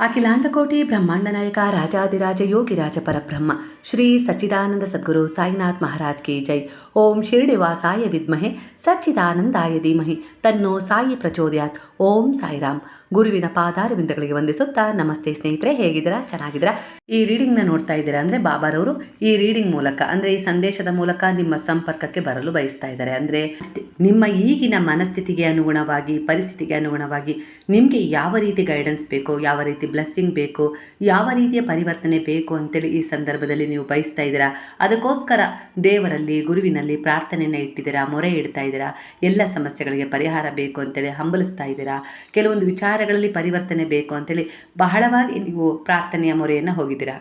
ಅಖಿಲಾಂಡಕೋಟಿ ಬ್ರಹ್ಮಾಂಡ ನಾಯಕ ರಾಜಾದಿರಾಜ ಯೋಗಿರಾಜ ಪರಬ್ರಹ್ಮ, ಶ್ರೀ ಸಚ್ಚಿದಾನಂದ ಸದ್ಗುರು ಸಾಯಿನಾಥ್ ಮಹಾರಾಜ್ ಕಿ ಜೈ. ಓಂ ಶಿರಡಿವಾಸಾಯ ವಿದ್ಮಹೆ, ಸಚ್ಚಿದಾನಂದಾಯ ಧೀಮಹಿ. ತನ್ನೋ ಸಾಯಿ ಪ್ರಚೋದಯಾತ್. ಓಂ ಸಾಯಿರಾಮ್. ಗುರುವಿನ ಪಾದಾರವಿಂದಗಳಿಗೆ ವಂದಿಸುತ್ತಾ ನಮಸ್ತೆ ಸ್ನೇಹಿತರೆ, ಹೇಗಿದ್ದೀರಾ? ಚೆನ್ನಾಗಿದ್ದೀರಾ? ಈ ರೀಡಿಂಗ್ನ ನೋಡ್ತಾ ಇದ್ದೀರಾ ಅಂದರೆ ಬಾಬಾರವರು ಈ ರೀಡಿಂಗ್ ಮೂಲಕ, ಅಂದರೆ ಈ ಸಂದೇಶದ ಮೂಲಕ ನಿಮ್ಮ ಸಂಪರ್ಕಕ್ಕೆ ಬರಲು ಬಯಸ್ತಾ ಇದ್ದಾರೆ. ಅಂದರೆ ನಿಮ್ಮ ಈಗಿನ ಮನಸ್ಥಿತಿಗೆ ಅನುಗುಣವಾಗಿ, ಪರಿಸ್ಥಿತಿಗೆ ಅನುಗುಣವಾಗಿ ನಿಮಗೆ ಯಾವ ರೀತಿ ಗೈಡೆನ್ಸ್ ಬೇಕೋ, ಯಾವ ರೀತಿ ಬ್ಲೆಸ್ಸಿಂಗ್ ಬೇಕು, ಯಾವ ರೀತಿಯ ಪರಿವರ್ತನೆ ಬೇಕು ಅಂತೇಳಿ ಈ ಸಂದರ್ಭದಲ್ಲಿ ನೀವು ಬಯಸ್ತಾ ಇದ್ದೀರಾ? ಅದಕ್ಕೋಸ್ಕರ ದೇವರಲ್ಲಿ, ಗುರುವಿನಲ್ಲಿ ಪ್ರಾರ್ಥನೆಯನ್ನು ಇಟ್ಟಿದ್ದೀರಾ? ಮೊರೆ ಇಡ್ತಾ ಇದ್ದೀರಾ? ಎಲ್ಲ ಸಮಸ್ಯೆಗಳಿಗೆ ಪರಿಹಾರ ಬೇಕು ಅಂತೇಳಿ ಹಂಬಲಿಸ್ತಾ ಇದ್ದೀರಾ? ಕೆಲವೊಂದು ವಿಚಾರಗಳಲ್ಲಿ ಪರಿವರ್ತನೆ ಬೇಕು ಅಂತೇಳಿ ಬಹಳವಾಗಿ ನೀವು ಪ್ರಾರ್ಥನೆಯ ಮೊರೆಯನ್ನು ಹೋಗಿದ್ದೀರಾ?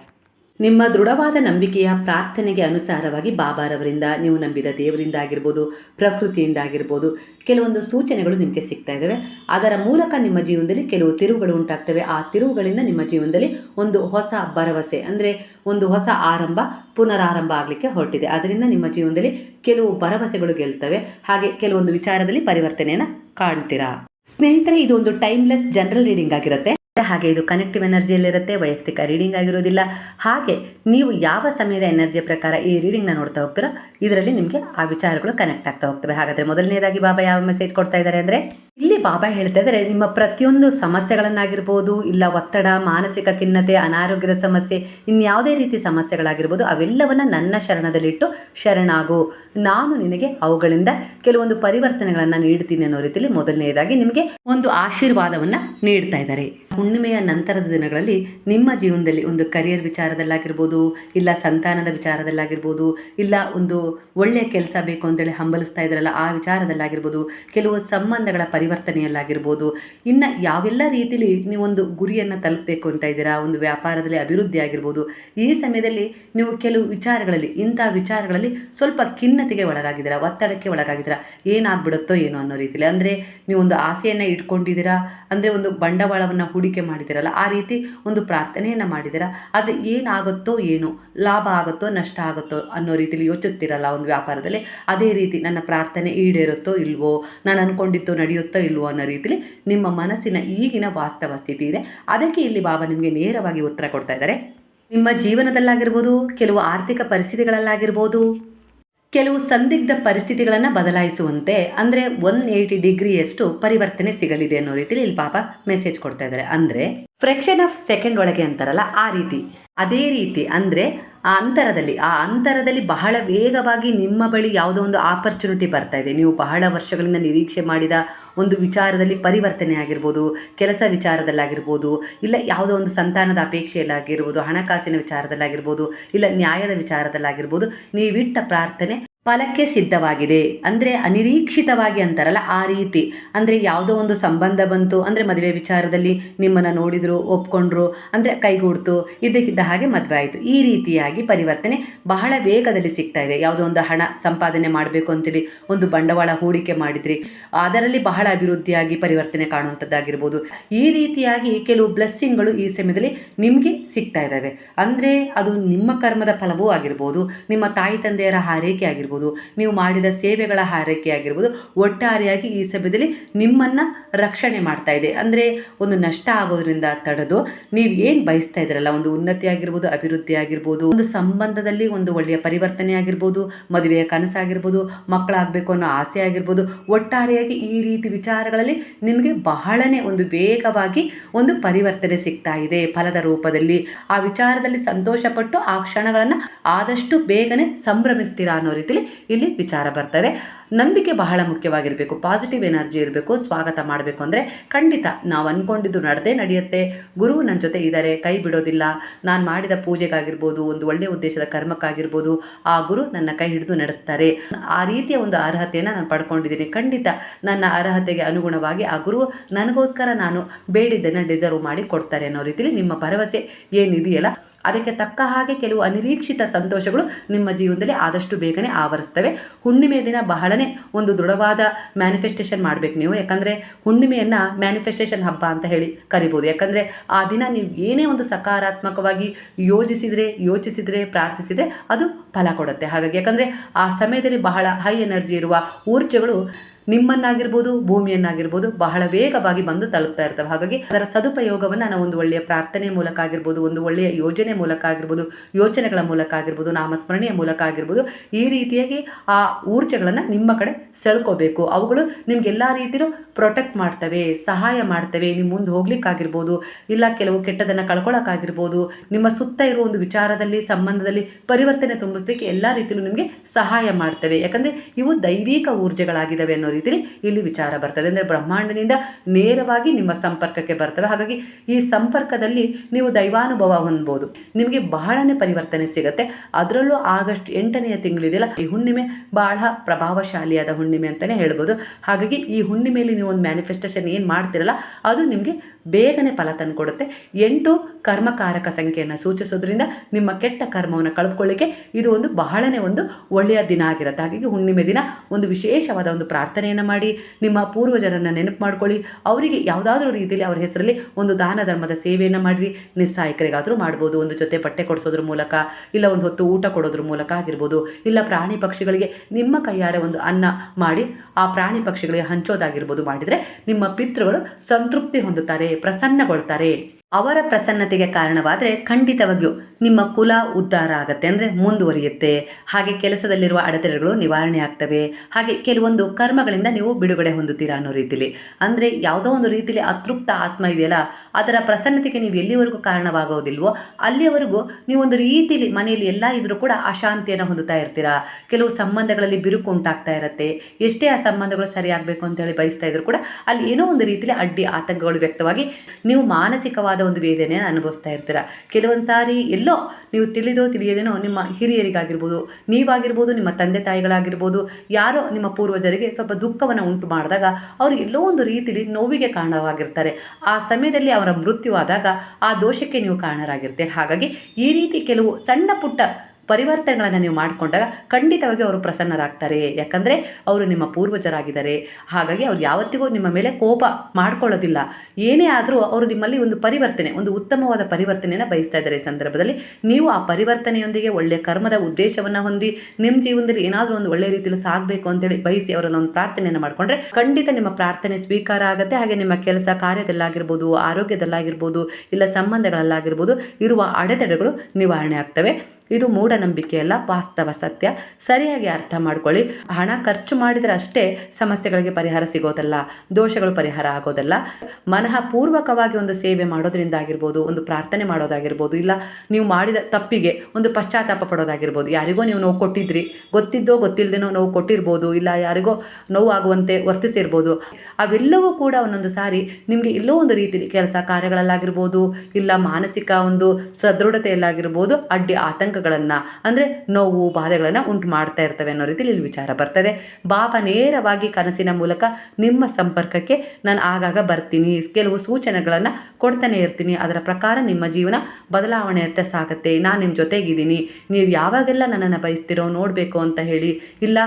ನಿಮ್ಮ ದೃಢವಾದ ನಂಬಿಕೆಯ ಪ್ರಾರ್ಥನೆಗೆ ಅನುಸಾರವಾಗಿ ಬಾಬಾರವರಿಂದ ನೀವು ನಂಬಿದ ದೇವರಿಂದ ಆಗಿರ್ಬೋದು ಪ್ರಕೃತಿಯಿಂದ ಆಗಿರ್ಬೋದು ಕೆಲವೊಂದು ಸೂಚನೆಗಳು ನಿಮಗೆ ಸಿಗ್ತಾ ಇದ್ದಾವೆ. ಅದರ ಮೂಲಕ ನಿಮ್ಮ ಜೀವನದಲ್ಲಿ ಕೆಲವು ತಿರುವುಗಳು ಉಂಟಾಗ್ತವೆ. ಆ ತಿರುವುಗಳಿಂದ ನಿಮ್ಮ ಜೀವನದಲ್ಲಿ ಒಂದು ಹೊಸ ಭರವಸೆ, ಅಂದರೆ ಒಂದು ಹೊಸ ಆರಂಭ, ಪುನರಾರಂಭ ಆಗಲಿಕ್ಕೆ ಹೊರಟಿದೆ. ಅದರಿಂದ ನಿಮ್ಮ ಜೀವನದಲ್ಲಿ ಕೆಲವು ಭರವಸೆಗಳು ಗೆಲ್ತವೆ. ಹಾಗೆ ಕೆಲವೊಂದು ವಿಚಾರದಲ್ಲಿ ಪರಿವರ್ತನೆಯನ್ನು ಕಾಣ್ತೀರಾ? ಸ್ನೇಹಿತರೆ ಇದು ಒಂದು ಟೈಮ್ಲೆಸ್ ಜನರಲ್ ರೀಡಿಂಗ್ ಆಗಿರುತ್ತೆ. ಹಾಗೆ ಇದು ಕನೆಕ್ಟಿವ್ ಎನರ್ಜಿಯಲ್ಲಿರುತ್ತೆ ವೈಯಕ್ತಿಕ ರೀಡಿಂಗ್ ಆಗಿರೋದಿಲ್ಲ. ಹಾಗೆ ನೀವು ಯಾವ ಸಮಯದ ಎನರ್ಜಿಯ ಪ್ರಕಾರ ಈ ರೀಡಿಂಗ್ನ ನೋಡ್ತಾ ಹೋಗ್ತೀರೋ, ಇದರಲ್ಲಿ ನಿಮಗೆ ಆ ವಿಚಾರಗಳು ಕನೆಕ್ಟ್ ಆಗ್ತಾ ಹೋಗ್ತವೆ. ಹಾಗಾದರೆ ಮೊದಲನೇದಾಗಿ ಬಾಬಾ ಯಾವ ಮೆಸೇಜ್ ಕೊಡ್ತಾ ಇದ್ದಾರೆ ಅಂದರೆ ಇಲ್ಲಿ ಬಾಬಾ ಹೇಳ್ತಾ ಇದ್ದಾರೆ, ನಿಮ್ಮ ಪ್ರತಿಯೊಂದು ಸಮಸ್ಯೆಗಳನ್ನಾಗಿರ್ಬೋದು, ಇಲ್ಲ ಒತ್ತಡ, ಮಾನಸಿಕ ಖಿನ್ನತೆ, ಅನಾರೋಗ್ಯದ ಸಮಸ್ಯೆ, ಇನ್ಯಾವುದೇ ರೀತಿ ಸಮಸ್ಯೆಗಳಾಗಿರ್ಬೋದು, ಅವೆಲ್ಲವನ್ನ ನನ್ನ ಶರಣದಲ್ಲಿಟ್ಟು ಶರಣಾಗು. ನಾನು ನಿನಗೆ ಅವುಗಳಿಂದ ಕೆಲವೊಂದು ಪರಿವರ್ತನೆಗಳನ್ನು ನೀಡ್ತೀನಿ ಅನ್ನೋ ರೀತಿಯಲ್ಲಿ ಮೊದಲನೆಯದಾಗಿ ನಿಮಗೆ ಒಂದು ಆಶೀರ್ವಾದವನ್ನು ನೀಡ್ತಾ ಇದ್ದಾರೆ. ಹುಣ್ಣಿಮೆಯ ನಂತರದ ದಿನಗಳಲ್ಲಿ ನಿಮ್ಮ ಜೀವನದಲ್ಲಿ ಒಂದು ಕರಿಯರ್ ವಿಚಾರದಲ್ಲಾಗಿರ್ಬೋದು, ಇಲ್ಲ ಸಂತಾನದ ವಿಚಾರದಲ್ಲಾಗಿರ್ಬೋದು, ಇಲ್ಲ ಒಂದು ಒಳ್ಳೆಯ ಕೆಲಸ ಬೇಕು ಅಂತೇಳಿ ಹಂಬಲಿಸ್ತಾ ಇದ್ರಲ್ಲ, ಆ ವಿಚಾರದಲ್ಲಾಗಿರ್ಬೋದು, ಕೆಲವು ಸಂಬಂಧಗಳ ಪರಿವರ್ತನೆಯಲ್ಲಾಗಿರ್ಬೋದು. ಇನ್ನು ಯಾವೆಲ್ಲ ರೀತಿಲಿ ನೀವೊಂದು ಗುರಿಯನ್ನು ತಲುಪಬೇಕು ಅಂತ ಇದ್ದೀರಾ? ಒಂದು ವ್ಯಾಪಾರದಲ್ಲಿ ಅಭಿವೃದ್ಧಿ ಆಗಿರ್ಬೋದು. ಈ ಸಮಯದಲ್ಲಿ ನೀವು ಕೆಲವು ವಿಚಾರಗಳಲ್ಲಿ, ಇಂಥ ವಿಚಾರಗಳಲ್ಲಿ ಸ್ವಲ್ಪ ಖಿನ್ನತೆಗೆ ಒಳಗಾಗಿದ್ದೀರಾ? ಒತ್ತಡಕ್ಕೆ ಒಳಗಾಗಿದ್ದೀರಾ? ಏನಾಗ್ಬಿಡುತ್ತೋ ಏನೋ ಅನ್ನೋ ರೀತಿಯಲ್ಲಿ ಅಂದರೆ ನೀವೊಂದು ಆಸೆಯನ್ನು ಇಟ್ಕೊಂಡಿದ್ದೀರಾ? ಅಂದರೆ ಒಂದು ಬಂಡವಾಳವನ್ನು ಹೂಡಿಕೆ ಮಾಡಿದ್ದೀರಲ್ಲ, ಆ ರೀತಿ ಒಂದು ಪ್ರಾರ್ಥನೆಯನ್ನು ಮಾಡಿದ್ದೀರಾ? ಆದರೆ ಏನಾಗುತ್ತೋ ಏನೋ, ಲಾಭ ಆಗುತ್ತೋ, ನಷ್ಟ ಆಗುತ್ತೋ ಅನ್ನೋ ರೀತಿಯಲ್ಲಿ ಯೋಚಿಸ್ತಿರಲ್ಲ ಒಂದು ವ್ಯಾಪಾರದಲ್ಲಿ? ಅದೇ ರೀತಿ ನನ್ನ ಪ್ರಾರ್ಥನೆ ಈಡೇರುತ್ತೋ ಇಲ್ವೋ? ನಾನು ಅಂದ್ಕೊಂಡಿತ್ತು ನಡೆಯುತ್ತೋ ಇಲ್ವೋ ಅನ್ನೋ ರೀತಿಲಿ ನಿಮ್ಮ ಮನಸ್ಸಿನ ಈಗಿನ ವಾಸ್ತವ ಸ್ಥಿತಿ ಇದೆ. ಅದಕ್ಕೆ ಇಲ್ಲಿ ಬಾಬಾ ನಿಮಗೆ ನೇರವಾಗಿ ಉತ್ತರ ಕೊಡ್ತಾ ಇದ್ದಾರೆ. ನಿಮ್ಮ ಜೀವನದಲ್ಲಾಗಿರ್ಬೋದು, ಕೆಲವು ಆರ್ಥಿಕ ಪರಿಸ್ಥಿತಿಗಳಲ್ಲಾಗಿರ್ಬೋದು, ಕೆಲವು ಸಂದಿಗ್ಧ ಪರಿಸ್ಥಿತಿಗಳನ್ನು ಬದಲಾಯಿಸುವಂತೆ ಅಂದರೆ ಒನ್ ಏಯ್ಟಿ ಡಿಗ್ರಿಯಷ್ಟು ಪರಿವರ್ತನೆ ಸಿಗಲಿದೆ ಅನ್ನೋ ರೀತಿಲಿ ಇಲ್ಲಿ ಪಾಪ ಮೆಸೇಜ್ ಕೊಡ್ತಾ ಇದ್ದಾರೆ. ಅಂದರೆ ಫ್ರೆಕ್ಷನ್ ಆಫ್ ಸೆಕೆಂಡ್ ಒಳಗೆ ಅಂತಾರಲ್ಲ, ಆ ರೀತಿ. ಅದೇ ರೀತಿ ಅಂದರೆ ಆ ಅಂತರದಲ್ಲಿ ಆ ಅಂತರದಲ್ಲಿ ಬಹಳ ವೇಗವಾಗಿ ನಿಮ್ಮ ಬಳಿ ಯಾವುದೋ ಒಂದು ಆಪರ್ಚುನಿಟಿ ಬರ್ತಾ ಇದೆ. ನೀವು ಬಹಳ ವರ್ಷಗಳಿಂದ ನಿರೀಕ್ಷೆ ಮಾಡಿದ ಒಂದು ವಿಚಾರದಲ್ಲಿ ಪರಿವರ್ತನೆ ಆಗಿರ್ಬೋದು, ಕೆಲಸ ವಿಚಾರದಲ್ಲಾಗಿರ್ಬೋದು, ಇಲ್ಲ ಯಾವುದೋ ಒಂದು ಸಂತಾನದ ಅಪೇಕ್ಷೆಯಲ್ಲಾಗಿರ್ಬೋದು, ಹಣಕಾಸಿನ ವಿಚಾರದಲ್ಲಾಗಿರ್ಬೋದು, ಇಲ್ಲ ನ್ಯಾಯದ ವಿಚಾರದಲ್ಲಾಗಿರ್ಬೋದು, ನೀವಿಟ್ಟ ಪ್ರಾರ್ಥನೆ ಫಲಕ್ಕೆ ಸಿದ್ಧವಾಗಿದೆ. ಅಂದರೆ ಅನಿರೀಕ್ಷಿತವಾಗಿ ಅಂತಾರಲ್ಲ ಆ ರೀತಿ. ಅಂದರೆ ಯಾವುದೋ ಒಂದು ಸಂಬಂಧ ಬಂತು, ಅಂದರೆ ಮದುವೆ ವಿಚಾರದಲ್ಲಿ ನಿಮ್ಮನ್ನು ನೋಡಿದರು, ಒಪ್ಕೊಂಡ್ರು, ಅಂದರೆ ಕೈಗೂಡ್ತು, ಇದ್ದಕ್ಕಿದ್ದ ಹಾಗೆ ಮದುವೆ ಆಯಿತು. ಈ ರೀತಿಯಾಗಿ ಪರಿವರ್ತನೆ ಬಹಳ ವೇಗದಲ್ಲಿ ಸಿಗ್ತಾ ಇದೆ. ಯಾವುದೋ ಒಂದು ಹಣ ಸಂಪಾದನೆ ಮಾಡಬೇಕು ಅಂತೇಳಿ ಒಂದು ಬಂಡವಾಳ ಹೂಡಿಕೆ ಮಾಡಿದ್ರಿ, ಅದರಲ್ಲಿ ಬಹಳ ಅಭಿವೃದ್ಧಿಯಾಗಿ ಪರಿವರ್ತನೆ ಕಾಣುವಂಥದ್ದಾಗಿರ್ಬೋದು. ಈ ರೀತಿಯಾಗಿ ಕೆಲವು ಬ್ಲೆಸ್ಸಿಂಗ್ಗಳು ಈ ಸಮಯದಲ್ಲಿ ನಿಮಗೆ ಸಿಗ್ತಾ ಇದ್ದಾವೆ ಅಂದರೆ ಅದು ನಿಮ್ಮ ಕರ್ಮದ ಫಲವೂ ಆಗಿರ್ಬೋದು, ನಿಮ್ಮ ತಾಯಿ ತಂದೆಯರ ಹಾರೈಕೆ ಆಗಿರ್ಬೋದು. ನೀವು ಮಾಡಿದ ಸೇವೆಗಳ ಹಾರೈಕೆ ಆಗಿರ್ಬೋದು ಒಟ್ಟಾರೆಯಾಗಿ ಈ ಸಮಯದಲ್ಲಿ ನಿಮ್ಮನ್ನು ರಕ್ಷಣೆ ಮಾಡ್ತಾ ಇದೆ. ಅಂದರೆ ಒಂದು ನಷ್ಟ ಆಗೋದ್ರಿಂದ ತಡೆದು ನೀವು ಏನು ಬಯಸ್ತಾ ಇದ್ದೀರಲ್ಲ, ಒಂದು ಉನ್ನತಿ ಆಗಿರ್ಬೋದು, ಅಭಿವೃದ್ಧಿ ಆಗಿರ್ಬೋದು, ಒಂದು ಸಂಬಂಧದಲ್ಲಿ ಒಂದು ಒಳ್ಳೆಯ ಪರಿವರ್ತನೆ ಆಗಿರ್ಬೋದು, ಮದುವೆಯ ಕನಸಾಗಿರ್ಬೋದು, ಮಕ್ಕಳಾಗಬೇಕು ಅನ್ನೋ ಆಸೆ ಆಗಿರ್ಬೋದು, ಒಟ್ಟಾರೆಯಾಗಿ ಈ ರೀತಿ ವಿಚಾರಗಳಲ್ಲಿ ನಿಮಗೆ ಬಹಳನೇ ಒಂದು ವೇಗವಾಗಿ ಒಂದು ಪರಿವರ್ತನೆ ಸಿಗ್ತಾ ಇದೆ. ಫಲದ ರೂಪದಲ್ಲಿ ಆ ವಿಚಾರದಲ್ಲಿ ಸಂತೋಷಪಟ್ಟು ಆ ಕ್ಷಣಗಳನ್ನು ಆದಷ್ಟು ಬೇಗನೆ ಸಂಭ್ರಮಿಸ್ತೀರಾ ಅನ್ನೋ ರೀತಿಲಿ ಇಲ್ಲಿ ವಿಚಾರ ಬರ್ತದೆ. ನಂಬಿಕೆ ಬಹಳ ಮುಖ್ಯವಾಗಿರಬೇಕು ಪಾಸಿಟಿವ್ ಎನರ್ಜಿ ಇರಬೇಕು, ಸ್ವಾಗತ ಮಾಡಬೇಕು ಅಂದರೆ ಖಂಡಿತ ನಾವು ಅಂದ್ಕೊಂಡಿದ್ದು ನಡೆದೇ ನಡೆಯುತ್ತೆ. ಗುರು ನನ್ನ ಜೊತೆ ಇದ್ದಾರೆ ಕೈ ಬಿಡೋದಿಲ್ಲ, ನಾನು ಮಾಡಿದ ಪೂಜೆಗಾಗಿರ್ಬೋದು, ಒಂದು ಒಳ್ಳೆಯ ಉದ್ದೇಶದ ಕರ್ಮಕ್ಕಾಗಿರ್ಬೋದು, ಆ ಗುರು ನನ್ನ ಕೈ ಹಿಡಿದು ನಡೆಸ್ತಾರೆ. ಆ ರೀತಿಯ ಒಂದು ಅರ್ಹತೆಯನ್ನು ನಾನು ಪಡ್ಕೊಂಡಿದ್ದೀನಿ. ಖಂಡಿತ ನನ್ನ ಅರ್ಹತೆಗೆ ಅನುಗುಣವಾಗಿ ಆ ಗುರು ನನಗೋಸ್ಕರ ನಾನು ಬೇಡಿದ್ದನ್ನು ಡಿಸರ್ವ್ ಮಾಡಿ ಕೊಡ್ತಾರೆ ಅನ್ನೋ ರೀತಿಯಲ್ಲಿ ನಿಮ್ಮ ಭರವಸೆ ಏನಿದೆಯಲ್ಲ, ಅದಕ್ಕೆ ತಕ್ಕ ಹಾಗೆ ಕೆಲವು ಅನಿರೀಕ್ಷಿತ ಸಂತೋಷಗಳು ನಿಮ್ಮ ಜೀವನದಲ್ಲಿ ಆದಷ್ಟು ಬೇಗನೆ ಆವರಿಸ್ತವೆ. ಹುಣ್ಣಿಮೆ ದಿನ ಬಹಳನೇ ಒಂದು ದೃಢವಾದ ಮ್ಯಾನಿಫೆಸ್ಟೇಷನ್ ಮಾಡಬೇಕು ನೀವು. ಯಾಕಂದರೆ ಹುಣ್ಣಿಮೆಯನ್ನು ಮ್ಯಾನಿಫೆಸ್ಟೇಷನ್ ಹಬ್ಬ ಅಂತ ಹೇಳಿ ಕರಿಬೋದು. ಯಾಕಂದರೆ ಆ ದಿನ ನೀವು ಏನೇ ಒಂದು ಸಕಾರಾತ್ಮಕವಾಗಿ ಯೋಜಿಸಿದರೆ, ಯೋಚಿಸಿದರೆ, ಪ್ರಾರ್ಥಿಸಿದರೆ ಅದು ಫಲ ಕೊಡುತ್ತೆ. ಹಾಗಾಗಿ ಯಾಕಂದರೆ ಆ ಸಮಯದಲ್ಲಿ ಬಹಳ ಹೈ ಎನರ್ಜಿ ಇರುವ ಊರ್ಜೆಗಳು ನಿಮ್ಮನ್ನಾಗಿರ್ಬೋದು, ಭೂಮಿಯನ್ನಾಗಿರ್ಬೋದು ಬಹಳ ವೇಗವಾಗಿ ಬಂದು ತಲುಪ್ತಾ ಇರ್ತವೆ. ಹಾಗಾಗಿ ಅದರ ಸದುಪಯೋಗವನ್ನು ನಾವು ಒಂದು ಒಳ್ಳೆಯ ಪ್ರಾರ್ಥನೆ ಮೂಲಕ ಆಗಿರ್ಬೋದು, ಒಂದು ಒಳ್ಳೆಯ ಯೋಜನೆ ಮೂಲಕ ಆಗಿರ್ಬೋದು, ಯೋಚನೆಗಳ ಮೂಲಕ ಆಗಿರ್ಬೋದು, ನಾಮಸ್ಮರಣೆಯ ಮೂಲಕ ಆಗಿರ್ಬೋದು ಈ ರೀತಿಯಾಗಿ ಆ ಊರ್ಜೆಗಳನ್ನು ನಿಮ್ಮ ಕಡೆ ಸೆಳ್ಕೋಬೇಕು. ಅವುಗಳು ನಿಮ್ಗೆ ಎಲ್ಲ ರೀತಿಯೂ ಪ್ರೊಟೆಕ್ಟ್ ಮಾಡ್ತವೆ, ಸಹಾಯ ಮಾಡ್ತವೆ. ನಿಮ್ಮ ಮುಂದೆ ಹೋಗ್ಲಿಕ್ಕಾಗಿರ್ಬೋದು, ಇಲ್ಲ ಕೆಲವು ಕೆಟ್ಟದನ್ನು ಕಳ್ಕೊಳ್ಳೋಕ್ಕಾಗಿರ್ಬೋದು ನಿಮ್ಮ ಸುತ್ತ ಇರುವ ಒಂದು ವಿಚಾರದಲ್ಲಿ, ಸಂಬಂಧದಲ್ಲಿ ಪರಿವರ್ತನೆ ತುಂಬಿಸ್ಲಿಕ್ಕೆ ಎಲ್ಲ ರೀತಿಯೂ ನಿಮಗೆ ಸಹಾಯ ಮಾಡ್ತವೆ. ಯಾಕಂದರೆ ಇವು ದೈವಿಕ ಊರ್ಜೆಗಳಾಗಿದ್ದಾವೆ ಅನ್ನೋ ರೀತಿಯಲ್ಲಿ ಇಲ್ಲಿ ವಿಚಾರ ಬರ್ತದೆ ಅಂದರೆ ಬ್ರಹ್ಮಾಂಡದಿಂದ ನೇರವಾಗಿ ನಿಮ್ಮ ಸಂಪರ್ಕಕ್ಕೆ ಬರ್ತವೆ. ಹಾಗಾಗಿ ಈ ಸಂಪರ್ಕದಲ್ಲಿ ನೀವು ದೈವಾನುಭವ ಹೊಂದ್ಬೋದು. ನಿಮಗೆ ಬಹಳನೇ ಪರಿವರ್ತನೆ ಸಿಗುತ್ತೆ. ಅದರಲ್ಲೂ ಆಗಸ್ಟ್ ಎಂಟನೆಯ ತಿಂಗಳಿದೆಯಲ್ಲ ಈ ಹುಣ್ಣಿಮೆ ಬಹಳ ಪ್ರಭಾವಶಾಲಿಯಾದ ಹುಣ್ಣಿಮೆ ಅಂತಲೇ ಹೇಳ್ಬೋದು. ಹಾಗಾಗಿ ಈ ಹುಣ್ಣಿಮೆಯಲ್ಲಿ ನೀವು ಒಂದು ಮ್ಯಾನಿಫೆಸ್ಟೇಷನ್ ಏನು ಮಾಡ್ತಿರಲ್ಲ, ಅದು ನಿಮಗೆ ಬೇಗನೆ ಫಲ ತಂದುಕೊಡುತ್ತೆ ಎಂಟು ಕರ್ಮಕಾರಕ ಸಂಖ್ಯೆಯನ್ನು ಸೂಚಿಸೋದ್ರಿಂದ ನಿಮ್ಮ ಕೆಟ್ಟ ಕರ್ಮವನ್ನು ಕಳೆದುಕೊಳ್ಳಿಕ್ಕೆ ಇದು ಒಂದು ಬಹಳನೇ ಒಂದು ಒಳ್ಳೆಯ ದಿನ ಆಗಿರುತ್ತೆ. ಹಾಗಾಗಿ ಹುಣ್ಣಿಮೆ ದಿನ ಒಂದು ವಿಶೇಷವಾದ ಒಂದು ಪ್ರಾರ್ಥನೆಯನ್ನು ಮಾಡಿ ನಿಮ್ಮ ಪೂರ್ವಜರನ್ನು ನೆನಪು ಮಾಡ್ಕೊಳ್ಳಿ. ಅವರಿಗೆ ಯಾವುದಾದ್ರೂ ರೀತಿಯಲ್ಲಿ ಅವರ ಹೆಸರಲ್ಲಿ ಒಂದು ದಾನ ಧರ್ಮದ ಸೇವೆಯನ್ನು ಮಾಡಿರಿ. ನಿಸ್ಸಹಾಯಕರಿಗಾದರೂ ಮಾಡ್ಬೋದು. ಒಂದು ಜೊತೆ ಬಟ್ಟೆ ಕೊಡಿಸೋದ್ರ ಮೂಲಕ, ಇಲ್ಲ ಒಂದು ಹೊತ್ತು ಊಟ ಕೊಡೋದ್ರ ಮೂಲಕ ಆಗಿರ್ಬೋದು. ಇಲ್ಲ ಪ್ರಾಣಿ ಪಕ್ಷಿಗಳಿಗೆ ನಿಮ್ಮ ಕೈಯಾರೆ ಒಂದು ಅನ್ನ ಮಾಡಿ, ಆ ಪ್ರಾಣಿ ಪಕ್ಷಿಗಳಿಗೆ ಹಂಚೋದಾಗಿರ್ಬೋದು ಮಾಡಿದರೆ ನಿಮ್ಮ ಪಿತೃಗಳು ಸಂತೃಪ್ತಿ ಹೊಂದುತ್ತಾರೆ, ಪ್ರಸನ್ನಗೊಳ್ತಾರೆ. ಅವರ ಪ್ರಸನ್ನತೆಗೆ ಕಾರಣವಾದರೆ ಖಂಡಿತವಾಗಿಯೂ ನಿಮ್ಮ ಕುಲ ಉದ್ಧಾರ ಆಗತ್ತೆ ಅಂದರೆ ಮುಂದುವರಿಯುತ್ತೆ. ಹಾಗೆ ಕೆಲಸದಲ್ಲಿರುವ ಅಡೆತಡೆಗಳು ನಿವಾರಣೆ ಆಗ್ತವೆ. ಹಾಗೆ ಕೆಲವೊಂದು ಕರ್ಮಗಳಿಂದ ನೀವು ಬಿಡುಗಡೆ ಹೊಂದುತ್ತೀರಾ ಅನ್ನೋ ರೀತಿಲಿ. ಅಂದರೆ ಯಾವುದೋ ಒಂದು ರೀತಿಯಲ್ಲಿ ಅತೃಪ್ತ ಆತ್ಮ ಇದೆಯಲ್ಲ, ಅದರ ಪ್ರಸನ್ನತೆಗೆ ನೀವು ಎಲ್ಲಿವರೆಗೂ ಕಾರಣವಾಗೋದಿಲ್ವೋ, ಅಲ್ಲಿಯವರೆಗೂ ನೀವು ಒಂದು ರೀತಿಲಿ ಮನೆಯಲ್ಲಿ ಎಲ್ಲ ಇದ್ರೂ ಕೂಡ ಅಶಾಂತಿಯನ್ನು ಹೊಂದುತ್ತಾ ಇರ್ತೀರಾ. ಕೆಲವು ಸಂಬಂಧಗಳಲ್ಲಿ ಬಿರುಕು ಉಂಟಾಗ್ತಾ ಇರುತ್ತೆ. ಎಷ್ಟೇ ಆ ಸಂಬಂಧಗಳು ಸರಿಯಾಗಬೇಕು ಅಂತೇಳಿ ಬಯಸ್ತಾ ಇದ್ರು ಕೂಡ ಅಲ್ಲಿ ಏನೋ ಒಂದು ರೀತಿಯಲ್ಲಿ ಅಡ್ಡಿ ಆತಂಕಗಳು ವ್ಯಕ್ತವಾಗಿ ನೀವು ಮಾನಸಿಕವಾದ ಒಂದು ವೇದನೆ ಅನುಭವಿಸ್ತಾ ಇರ್ತೀರ. ಕೆಲವೊಂದು ಸಾರಿ ಎಲ್ಲೋ ನೀವು ತಿಳಿದೋ ತಿಳಿಯದೇನೋ ನಿಮ್ಮ ಹಿರಿಯರಿಗಾಗಿರ್ಬೋದು, ನೀವಾಗಿರ್ಬೋದು, ನಿಮ್ಮ ತಂದೆ ತಾಯಿಗಳಾಗಿರ್ಬೋದು, ಯಾರೋ ನಿಮ್ಮ ಪೂರ್ವಜರಿಗೆ ಸ್ವಲ್ಪ ದುಃಖವನ್ನು ಉಂಟು ಮಾಡಿದಾಗ ಅವರು ಎಲ್ಲೋ ಒಂದು ರೀತಿಯಲ್ಲಿ ನೋವಿಗೆ ಕಾರಣವಾಗಿರ್ತಾರೆ. ಆ ಸಮಯದಲ್ಲಿ ಅವರ ಮೃತ್ಯುವಾದಾಗ ಆ ದೋಷಕ್ಕೆ ನೀವು ಕಾರಣರಾಗಿರ್ತೀರಿ. ಹಾಗಾಗಿ ಈ ರೀತಿ ಕೆಲವು ಸಣ್ಣ ಪುಟ್ಟ ಪರಿವರ್ತನೆಗಳನ್ನು ನೀವು ಮಾಡಿಕೊಂಡಾಗ ಖಂಡಿತವಾಗಿ ಅವರು ಪ್ರಸನ್ನರಾಗ್ತಾರೆ. ಯಾಕಂದರೆ ಅವರು ನಿಮ್ಮ ಪೂರ್ವಜರಾಗಿದ್ದಾರೆ. ಹಾಗಾಗಿ ಅವ್ರು ಯಾವತ್ತಿಗೂ ನಿಮ್ಮ ಮೇಲೆ ಕೋಪ ಮಾಡ್ಕೊಳ್ಳೋದಿಲ್ಲ. ಏನೇ ಆದರೂ ಅವರು ನಿಮ್ಮಲ್ಲಿ ಒಂದು ಪರಿವರ್ತನೆ, ಒಂದು ಉತ್ತಮವಾದ ಪರಿವರ್ತನೆಯನ್ನು ಬಯಸ್ತಾ ಇದ್ದಾರೆ ಈ ಸಂದರ್ಭದಲ್ಲಿ. ನೀವು ಆ ಪರಿವರ್ತನೆಯೊಂದಿಗೆ ಒಳ್ಳೆಯ ಕರ್ಮದ ಉದ್ದೇಶವನ್ನು ಹೊಂದಿ ನಿಮ್ಮ ಜೀವನದಲ್ಲಿ ಏನಾದರೂ ಒಂದು ಒಳ್ಳೆಯ ರೀತಿಯಲ್ಲಿ ಸಾಗಬೇಕು ಅಂತೇಳಿ ಬಯಸಿ ಅವರನ್ನು ಒಂದು ಪ್ರಾರ್ಥನೆಯನ್ನು ಮಾಡಿಕೊಂಡ್ರೆ ಖಂಡಿತ ನಿಮ್ಮ ಪ್ರಾರ್ಥನೆ ಸ್ವೀಕಾರ ಆಗುತ್ತೆ. ಹಾಗೆ ನಿಮ್ಮ ಕೆಲಸ ಕಾರ್ಯದಲ್ಲಾಗಿರ್ಬೋದು, ಆರೋಗ್ಯದಲ್ಲಾಗಿರ್ಬೋದು, ಇಲ್ಲ ಸಂಬಂಧಗಳಲ್ಲಾಗಿರ್ಬೋದು, ಇರುವ ಅಡೆತಡೆಗಳು ನಿವಾರಣೆ ಆಗ್ತವೆ. ಇದು ಮೂಢನಂಬಿಕೆಯಲ್ಲ ವಾಸ್ತವ ಸತ್ಯ. ಸರಿಯಾಗಿ ಅರ್ಥ ಮಾಡ್ಕೊಳ್ಳಿ. ಹಣ ಖರ್ಚು ಮಾಡಿದರೆ ಅಷ್ಟೇ ಸಮಸ್ಯೆಗಳಿಗೆ ಪರಿಹಾರ ಸಿಗೋದಲ್ಲ, ದೋಷಗಳು ಪರಿಹಾರ ಆಗೋದಲ್ಲ. ಮನಃಪೂರ್ವಕವಾಗಿ ಒಂದು ಸೇವೆ ಮಾಡೋದ್ರಿಂದ ಆಗಿರ್ಬೋದು, ಒಂದು ಪ್ರಾರ್ಥನೆ ಮಾಡೋದಾಗಿರ್ಬೋದು, ಇಲ್ಲ ನೀವು ಮಾಡಿದ ತಪ್ಪಿಗೆ ಒಂದು ಪಶ್ಚಾತ್ತಾಪ ಪಡೋದಾಗಿರ್ಬೋದು. ಯಾರಿಗೋ ನೀವು ನೋವು ಕೊಟ್ಟಿದ್ರಿ, ಗೊತ್ತಿದ್ದೋ ಗೊತ್ತಿಲ್ಲದೇನೋ ನೋವು ಕೊಟ್ಟಿರ್ಬೋದು, ಇಲ್ಲ ಯಾರಿಗೋ ನೋವು ಆಗುವಂತೆ ವರ್ತಿಸಿರ್ಬೋದು. ಅವೆಲ್ಲವೂ ಕೂಡ ಒಂದೊಂದು ಸಾರಿ ನಿಮಗೆ ಎಲ್ಲೋ ಒಂದು ರೀತಿಯಲ್ಲಿ ಕೆಲಸ ಕಾರ್ಯಗಳಲ್ಲಾಗಿರ್ಬೋದು, ಇಲ್ಲ ಮಾನಸಿಕ ಒಂದು ಸದೃಢತೆಯಲ್ಲಾಗಿರ್ಬೋದು, ಅಡ್ಡಿ ಆತಂಕಗಳನ್ನು ಅಂದರೆ ನೋವು, ಬಾಧೆಗಳನ್ನು ಉಂಟು ಮಾಡ್ತಾ ಇರ್ತವೆ ಅನ್ನೋ ರೀತಿಯಲ್ಲಿ ಇಲ್ಲಿ ವಿಚಾರ ಬರ್ತದೆ. ಬಾಬಾ ನೇರವಾಗಿ ಕನಸಿನ ಮೂಲಕ ನಿಮ್ಮ ಸಂಪರ್ಕಕ್ಕೆ ನಾನು ಆಗಾಗ ಬರ್ತೀನಿ. ಕೆಲವು ಸೂಚನೆಗಳನ್ನು ಕೊಡ್ತಾನೆ ಇರ್ತೀನಿ. ಅದರ ಪ್ರಕಾರ ನಿಮ್ಮ ಜೀವನ ಬದಲಾವಣೆಯತ್ತ ಸಾಗುತ್ತೆ. ನಾನು ನಿಮ್ಮ ಜೊತೆಗಿದ್ದೀನಿ. ನೀವು ಯಾವಾಗೆಲ್ಲ ನನ್ನನ್ನು ಬಯಸ್ತಿರೋ ನೋಡಬೇಕು ಅಂತ ಹೇಳಿ, ಇಲ್ಲ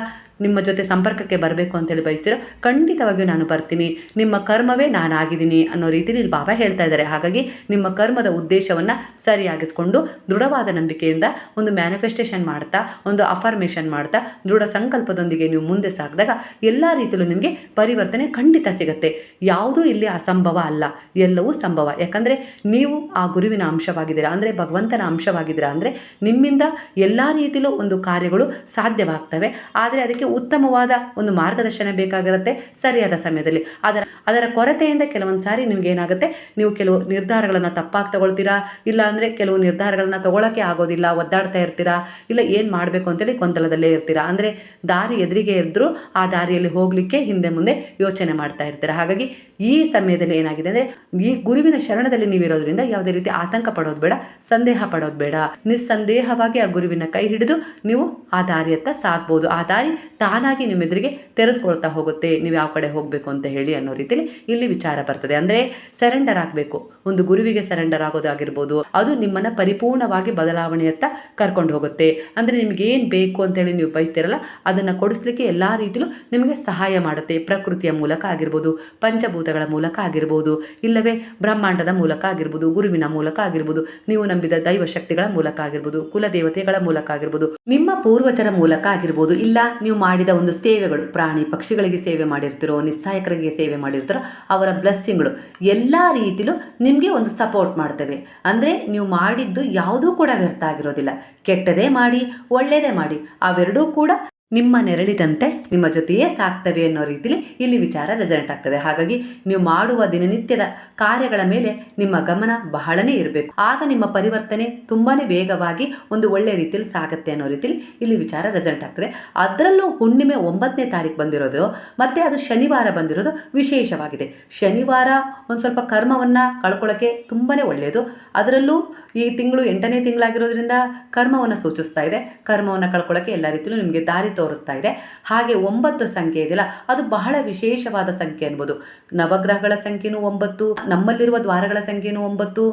ನಿಮ್ಮ ಜೊತೆ ಸಂಪರ್ಕಕ್ಕೆ ಬರಬೇಕು ಅಂತೇಳಿ ಬಯಸ್ತಿರೋ, ಖಂಡಿತವಾಗಿಯೂ ನಾನು ಬರ್ತೀನಿ. ನಿಮ್ಮ ಕರ್ಮವೇ ನಾನಾಗಿದ್ದೀನಿ ಅನ್ನೋ ರೀತಿಯಲ್ಲಿ ಇಲ್ಲಿ ಬಾಬಾ ಹೇಳ್ತಾ ಇದ್ದಾರೆ. ಹಾಗಾಗಿ ನಿಮ್ಮ ಕರ್ಮದ ಉದ್ದೇಶವನ್ನು ಸರಿಯಾಗಿಸ್ಕೊಂಡು, ದೃಢವಾದ ನಂಬಿಕೆಯಿಂದ ಒಂದು ಮ್ಯಾನಿಫೆಸ್ಟೇಷನ್ ಮಾಡ್ತಾ, ಒಂದು ಅಫರ್ಮೇಷನ್ ಮಾಡ್ತಾ, ದೃಢ ಸಂಕಲ್ಪದೊಂದಿಗೆ ನೀವು ಮುಂದೆ ಸಾಗಿದಾಗ ಎಲ್ಲ ರೀತಿಯಲ್ಲೂ ನಿಮಗೆ ಪರಿವರ್ತನೆ ಖಂಡಿತ ಸಿಗುತ್ತೆ. ಯಾವುದೂ ಇಲ್ಲಿ ಅಸಂಭವ ಅಲ್ಲ. ಎಲ್ಲವೂ ಸಂಭವ. ಯಾಕಂದರೆ ನೀವು ಆ ಗುರುವಿನ ಅಂಶವಾಗಿದ್ದೀರಾ ಅಂದರೆ, ಭಗವಂತನ ಅಂಶವಾಗಿದ್ದೀರಾ ಅಂದರೆ, ನಿಮ್ಮಿಂದ ಎಲ್ಲ ರೀತಿಯಲ್ಲೂ ಒಂದು ಕಾರ್ಯಗಳು ಸಾಧ್ಯವಾಗ್ತವೆ. ಆದರೆ ಅದಕ್ಕೆ ಉತ್ತಮವಾದ ಒಂದು ಮಾರ್ಗದರ್ಶನ ಬೇಕಾಗಿರುತ್ತೆ ಸರಿಯಾದ ಸಮಯದಲ್ಲಿ. ಅದರ ಅದರ ಕೊರತೆಯಿಂದ ಕೆಲವೊಂದು ಸಾರಿ ನಿಮ್ಗೆ ಏನಾಗುತ್ತೆ? ನೀವು ಕೆಲವು ನಿರ್ಧಾರಗಳನ್ನು ತಪ್ಪಾಗಿ ತಗೊಳ್ತೀರಾ? ಇಲ್ಲ ಅಂದರೆ ಕೆಲವು ನಿರ್ಧಾರಗಳನ್ನ ತಗೊಳ್ಳೋಕ್ಕೆ ಆಗೋದಿಲ್ಲ, ಒದ್ದಾಡ್ತಾ ಇರ್ತೀರಾ? ಇಲ್ಲ ಏನು ಮಾಡಬೇಕು ಅಂತೇಳಿ ಗೊಂದಲದಲ್ಲೇ ಇರ್ತೀರಾ? ಅಂದರೆ ದಾರಿ ಎದುರಿಗೆ ಇದ್ದರೂ ಆ ದಾರಿಯಲ್ಲಿ ಹೋಗಲಿಕ್ಕೆ ಹಿಂದೆ ಮುಂದೆ ಯೋಚನೆ ಮಾಡ್ತಾ ಇರ್ತೀರಾ? ಹಾಗಾಗಿ ಈ ಸಮಯದಲ್ಲಿ ಏನಾಗಿದೆ ಅಂದರೆ, ಈ ಗುರುವಿನ ಶರಣದಲ್ಲಿ ನೀವಿರೋದ್ರಿಂದ ಯಾವುದೇ ರೀತಿ ಆತಂಕ ಪಡೋದು ಬೇಡ, ಸಂದೇಹ ಪಡೋದು ಬೇಡ. ನಿಸ್ಸಂದೇಹವಾಗಿ ಆ ಗುರುವಿನ ಕೈ ಹಿಡಿದು ನೀವು ಆ ದಾರಿಯತ್ತ ಸಾಗ್ಬೋದು. ಆ ದಾರಿ ತಾನಾಗಿ ನಿಮ್ಮೆದುರಿಗೆ ತೆರೆದುಕೊಳ್ತಾ ಹೋಗುತ್ತೆ. ನೀವು ಯಾವ ಕಡೆ ಹೋಗಬೇಕು ಅಂತ ಹೇಳಿ ಅನ್ನೋ ರೀತಿಯಲ್ಲಿ ಇಲ್ಲಿ ವಿಚಾರ ಬರ್ತದೆ. ಅಂದರೆ ಸರೆಂಡರ್ ಆಗಬೇಕು. ಒಂದು ಗುರುವಿಗೆ ಸರೆಂಡರ್ ಆಗೋದಾಗಿರ್ಬೋದು, ಅದು ನಿಮ್ಮನ್ನು ಪರಿಪೂರ್ಣವಾಗಿ ಬದಲಾವಣೆಯತ್ತ ಕರ್ಕೊಂಡು ಹೋಗುತ್ತೆ. ಅಂದರೆ ನಿಮ್ಗೆ ಏನು ಬೇಕು ಅಂತೇಳಿ ನೀವು ಬಯಸ್ತಿರಲ್ಲ, ಅದನ್ನು ಕೊಡಿಸ್ಲಿಕ್ಕೆ ಎಲ್ಲ ರೀತಿಯಲ್ಲೂ ನಿಮಗೆ ಸಹಾಯ ಮಾಡುತ್ತೆ. ಪ್ರಕೃತಿಯ ಮೂಲಕ ಆಗಿರ್ಬೋದು ಪಂಚಭೂತಗಳ ಮೂಲಕ ಆಗಿರ್ಬೋದು, ಇಲ್ಲವೇ ಬ್ರಹ್ಮಾಂಡದ ಮೂಲಕ ಆಗಿರ್ಬೋದು, ಗುರುವಿನ ಮೂಲಕ ಆಗಿರ್ಬೋದು, ನೀವು ನಂಬಿದ ದೈವ ಶಕ್ತಿಗಳ ಮೂಲಕ ಆಗಿರ್ಬೋದು, ಕುಲದೇವತೆಗಳ ಮೂಲಕ ಆಗಿರ್ಬೋದು, ನಿಮ್ಮ ಪೂರ್ವಜರ ಮೂಲಕ ಆಗಿರ್ಬೋದು, ಇಲ್ಲ ನೀವು ಮಾಡಿದ ಒಂದು ಸೇವೆಗಳು, ಪ್ರಾಣಿ ಪಕ್ಷಿಗಳಿಗೆ ಸೇವೆ ಮಾಡಿರ್ತಿರೋ ನಿಸ್ಸಹಾಯಕರಿಗೆ ಸೇವೆ ಮಾಡಿರ್ತಿರೋ ಅವರ ಬ್ಲೆಸ್ಸಿಂಗ್ಗಳು ಎಲ್ಲ ರೀತಿಲೂ ನಿಮಗೆ ಒಂದು ಸಪೋರ್ಟ್ ಮಾಡ್ತವೆ. ಅಂದರೆ ನೀವು ಮಾಡಿದ್ದು ಯಾವುದೂ ಕೂಡ ವ್ಯರ್ಥ ಆಗಿರೋದಿಲ್ಲ. ಕೆಟ್ಟದೇ ಮಾಡಿ ಒಳ್ಳೆಯದೇ ಮಾಡಿ, ಅವೆರಡೂ ಕೂಡ ನಿಮ್ಮ ನೆರಳಿದಂತೆ ನಿಮ್ಮ ಜೊತೆಯೇ ಸಾಕ್ತವೆ ಅನ್ನೋ ರೀತಿಲಿ ಇಲ್ಲಿ ವಿಚಾರ ರೆಸಲ್ಟ್ ಆಗ್ತದೆ. ಹಾಗಾಗಿ ನೀವು ಮಾಡುವ ದಿನನಿತ್ಯದ ಕಾರ್ಯಗಳ ಮೇಲೆ ನಿಮ್ಮ ಗಮನ ಬಹಳನೇ ಇರಬೇಕು. ಆಗ ನಿಮ್ಮ ಪರಿವರ್ತನೆ ತುಂಬಾ ವೇಗವಾಗಿ ಒಂದು ಒಳ್ಳೆ ರೀತಿಯಲ್ಲಿ ಸಾಗುತ್ತೆ ಅನ್ನೋ ರೀತಿಲಿ ಇಲ್ಲಿ ವಿಚಾರ ರೆಸಲ್ಟ್ ಆಗ್ತದೆ. ಅದರಲ್ಲೂ ಹುಣ್ಣಿಮೆ ಒಂಬತ್ತನೇ ತಾರೀಕು ಬಂದಿರೋದು, ಮತ್ತು ಅದು ಶನಿವಾರ ಬಂದಿರೋದು ವಿಶೇಷವಾಗಿದೆ. ಶನಿವಾರ ಒಂದು ಸ್ವಲ್ಪ ಕರ್ಮವನ್ನು ಕಳ್ಕೊಳ್ಳೋಕ್ಕೆ ತುಂಬಾ ಒಳ್ಳೆಯದು ಅದರಲ್ಲೂ ಈ ತಿಂಗಳು ಎಂಟನೇ ತಿಂಗಳಾಗಿರೋದ್ರಿಂದ ಕರ್ಮವನ್ನು ಸೂಚಿಸ್ತಾ ಇದೆ. ಕರ್ಮವನ್ನು ಕಳ್ಕೊಳ್ಳೋಕ್ಕೆ ಎಲ್ಲ ರೀತಿಯಲ್ಲೂ ನಿಮಗೆ ದಾರಿ ತೋರಿಸ್ತಾ ಇದೆ. ಹಾಗೆ ಒಂಬತ್ತು ಸಂಖ್ಯೆ ಇದೆಯಲ್ಲ ಅದು ಬಹಳ ವಿಶೇಷವಾದ ಸಂಖ್ಯೆ ಅನ್ಬೋದು. ನವಗ್ರಹಗಳ ಸಂಖ್ಯೆನೂ ಒಂಬತ್ತು, ನಮ್ಮಲ್ಲಿರುವ ದ್ವಾರಗಳ ಸಂಖ್ಯೆನೂ ಒಂಬತ್ತು.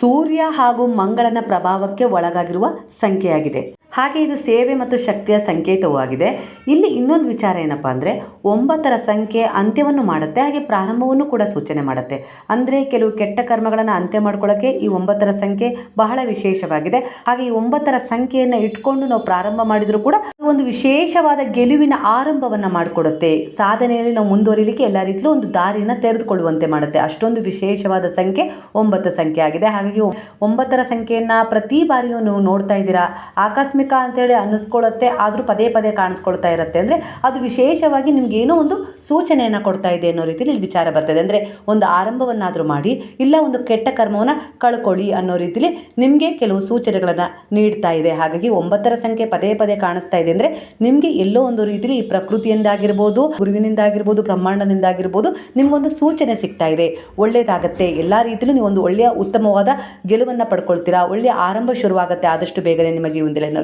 ಸೂರ್ಯ ಹಾಗೂ ಮಂಗಳನ ಪ್ರಭಾವಕ್ಕೆ ಒಳಗಾಗಿರುವ ಸಂಖ್ಯೆಯಾಗಿದೆ. ಹಾಗೆ ಇದು ಸೇವೆ ಮತ್ತು ಶಕ್ತಿಯ ಸಂಕೇತವೂ ಆಗಿದೆ ಇಲ್ಲಿ ಇನ್ನೊಂದು ವಿಚಾರ ಏನಪ್ಪ ಅಂದರೆ ಒಂಬತ್ತರ ಸಂಖ್ಯೆ ಅಂತ್ಯವನ್ನು ಮಾಡುತ್ತೆ, ಹಾಗೆ ಪ್ರಾರಂಭವನ್ನು ಕೂಡ ಸೂಚನೆ ಮಾಡುತ್ತೆ. ಅಂದರೆ ಕೆಲವು ಕೆಟ್ಟ ಕರ್ಮಗಳನ್ನು ಅಂತ್ಯ ಮಾಡ್ಕೊಳ್ಳೋಕ್ಕೆ ಈ ಒಂಬತ್ತರ ಸಂಖ್ಯೆ ಬಹಳ ವಿಶೇಷವಾಗಿದೆ. ಹಾಗೆ ಈ ಒಂಬತ್ತರ ಸಂಖ್ಯೆಯನ್ನು ಇಟ್ಕೊಂಡು ನಾವು ಪ್ರಾರಂಭ ಮಾಡಿದರೂ ಕೂಡ ಒಂದು ವಿಶೇಷವಾದ ಗೆಲುವಿನ ಆರಂಭವನ್ನು ಮಾಡಿಕೊಡುತ್ತೆ. ಸಾಧನೆಯಲ್ಲಿ ನಾವು ಮುಂದುವರಿಲಿಕ್ಕೆ ಎಲ್ಲ ರೀತಿಯಲ್ಲೂ ಒಂದು ದಾರಿಯನ್ನು ತೆರೆದುಕೊಳ್ಳುವಂತೆ ಮಾಡುತ್ತೆ. ಅಷ್ಟೊಂದು ವಿಶೇಷವಾದ ಸಂಖ್ಯೆ ಒಂಬತ್ತು ಸಂಖ್ಯೆ ಆಗಿದೆ. ಹಾಗಾಗಿ ಒಂಬತ್ತರ ಸಂಖ್ಯೆಯನ್ನು ಪ್ರತಿ ಬಾರಿಯೂ ನೀವು ನೋಡ್ತಾ ಇದ್ದೀರಾ? ಆಕಸ್ಮಿಕ ಅಂತೇಳಿ ಅನ್ನಿಸ್ಕೊಳ್ಳುತ್ತೆ, ಆದರೂ ಪದೇ ಪದೇ ಕಾಣಿಸ್ಕೊಳ್ತಾ ಇರುತ್ತೆ. ಅಂದರೆ ಅದು ವಿಶೇಷವಾಗಿ ನಿಮ್ಗೆ ಏನೋ ಒಂದು ಸೂಚನೆಯನ್ನು ಕೊಡ್ತಾ ಇದೆ ಅನ್ನೋ ರೀತಿಯಲ್ಲಿ ವಿಚಾರ ಬರ್ತದೆ. ಅಂದರೆ ಒಂದು ಆರಂಭವನ್ನಾದರೂ ಮಾಡಿ, ಇಲ್ಲ ಒಂದು ಕೆಟ್ಟ ಕರ್ಮವನ್ನು ಕಳ್ಕೊಳ್ಳಿ ಅನ್ನೋ ರೀತಿಲಿ ನಿಮಗೆ ಕೆಲವು ಸೂಚನೆಗಳನ್ನು ನೀಡ್ತಾ ಇದೆ. ಹಾಗಾಗಿ ಒಂಬತ್ತರ ಸಂಖ್ಯೆ ಪದೇ ಪದೇ ಕಾಣಿಸ್ತಾ ಇದೆ. ಅಂದರೆ ನಿಮಗೆ ಎಲ್ಲೋ ಒಂದು ರೀತಿಲಿ ಈ ಪ್ರಕೃತಿಯಿಂದಾಗಿರ್ಬೋದು, ಗುರುವಿನಿಂದಾಗಿರ್ಬೋದು, ಬ್ರಹ್ಮಾಂಡದಿಂದಾಗಿರ್ಬೋದು ನಿಮಗೊಂದು ಸೂಚನೆ ಸಿಗ್ತಾ ಇದೆ. ಒಳ್ಳೆಯದಾಗತ್ತೆ ಎಲ್ಲ ರೀತಿಯಲ್ಲೂ ನೀವು ಒಂದು ಒಳ್ಳೆಯ ಉತ್ತಮವಾದ ಗೆಲುವನ್ನು ಪಡ್ಕೊಳ್ತೀರಾ, ಒಳ್ಳೆಯ ಆರಂಭ ಶುರುವಾಗುತ್ತೆ ಆದಷ್ಟು ಬೇಗನೆ ನಿಮ್ಮ ಜೀವನದಲ್ಲಿ ಅನ್ನೋ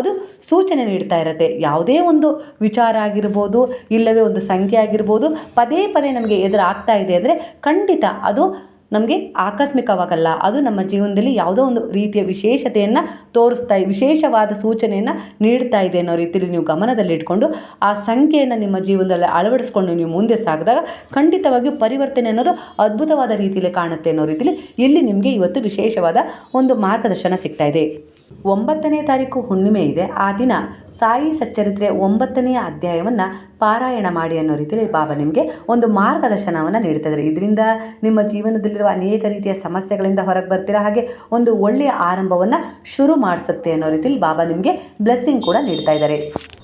ಅದು ಸೂಚನೆ ನೀಡ್ತಾ ಇರುತ್ತೆ. ಯಾವುದೇ ಒಂದು ವಿಚಾರ ಆಗಿರ್ಬೋದು, ಇಲ್ಲವೇ ಒಂದು ಸಂಖ್ಯೆ ಆಗಿರ್ಬೋದು, ಪದೇ ಪದೇ ನಮಗೆ ಎದುರಾಗ್ತಾ ಇದೆ ಅಂದರೆ ಖಂಡಿತ ಅದು ನಮಗೆ ಆಕಸ್ಮಿಕವಾಗಲ್ಲ. ಅದು ನಮ್ಮ ಜೀವನದಲ್ಲಿ ಯಾವುದೋ ಒಂದು ರೀತಿಯ ವಿಶೇಷತೆಯನ್ನು ತೋರಿಸ್ತಾ, ವಿಶೇಷವಾದ ಸೂಚನೆಯನ್ನು ನೀಡ್ತಾ ಇದೆ ಅನ್ನೋ ರೀತಿಯಲ್ಲಿ ನೀವು ಗಮನದಲ್ಲಿಟ್ಕೊಂಡು ಆ ಸಂಖ್ಯೆಯನ್ನು ನಿಮ್ಮ ಜೀವನದಲ್ಲಿ ಅಳವಡಿಸ್ಕೊಂಡು ನೀವು ಮುಂದೆ ಸಾಗಿದಾಗ ಖಂಡಿತವಾಗಿಯೂ ಪರಿವರ್ತನೆ ಅನ್ನೋದು ಅದ್ಭುತವಾದ ರೀತಿಯಲ್ಲಿ ಕಾಣುತ್ತೆ ಅನ್ನೋ ರೀತಿಯಲ್ಲಿ ಇಲ್ಲಿ ನಿಮಗೆ ಇವತ್ತು ವಿಶೇಷವಾದ ಒಂದು ಮಾರ್ಗದರ್ಶನ ಸಿಗ್ತಾ ಇದೆ. ಒಂಬತ್ತನೇ ತಾರೀಕು ಹುಣ್ಣಿಮೆ ಇದೆ. ಆ ದಿನ ಸಾಯಿ ಸಚ್ಚರಿತ್ರೆ ಒಂಬತ್ತನೆಯ ಅಧ್ಯಾಯವನ್ನು ಪಾರಾಯಣ ಮಾಡಿ ಅನ್ನೋ ರೀತಿಯಲ್ಲಿ ಬಾಬಾ ನಿಮಗೆ ಒಂದು ಮಾರ್ಗದರ್ಶನವನ್ನು ನೀಡ್ತಾ ಇದ್ದಾರೆ ಇದರಿಂದ ನಿಮ್ಮ ಜೀವನದಲ್ಲಿರುವ ಅನೇಕ ರೀತಿಯ ಸಮಸ್ಯೆಗಳಿಂದ ಹೊರಗೆ ಬರ್ತೀರಾ? ಹಾಗೆ ಒಂದು ಒಳ್ಳೆಯ ಆರಂಭವನ್ನು ಶುರು ಮಾಡಿಸುತ್ತೆ ಅನ್ನೋ ರೀತಿಯಲ್ಲಿ ಬಾಬಾ ನಿಮಗೆ ಬ್ಲೆಸ್ಸಿಂಗ್ ಕೂಡ ನೀಡ್ತಾ ಇದ್ದಾರೆ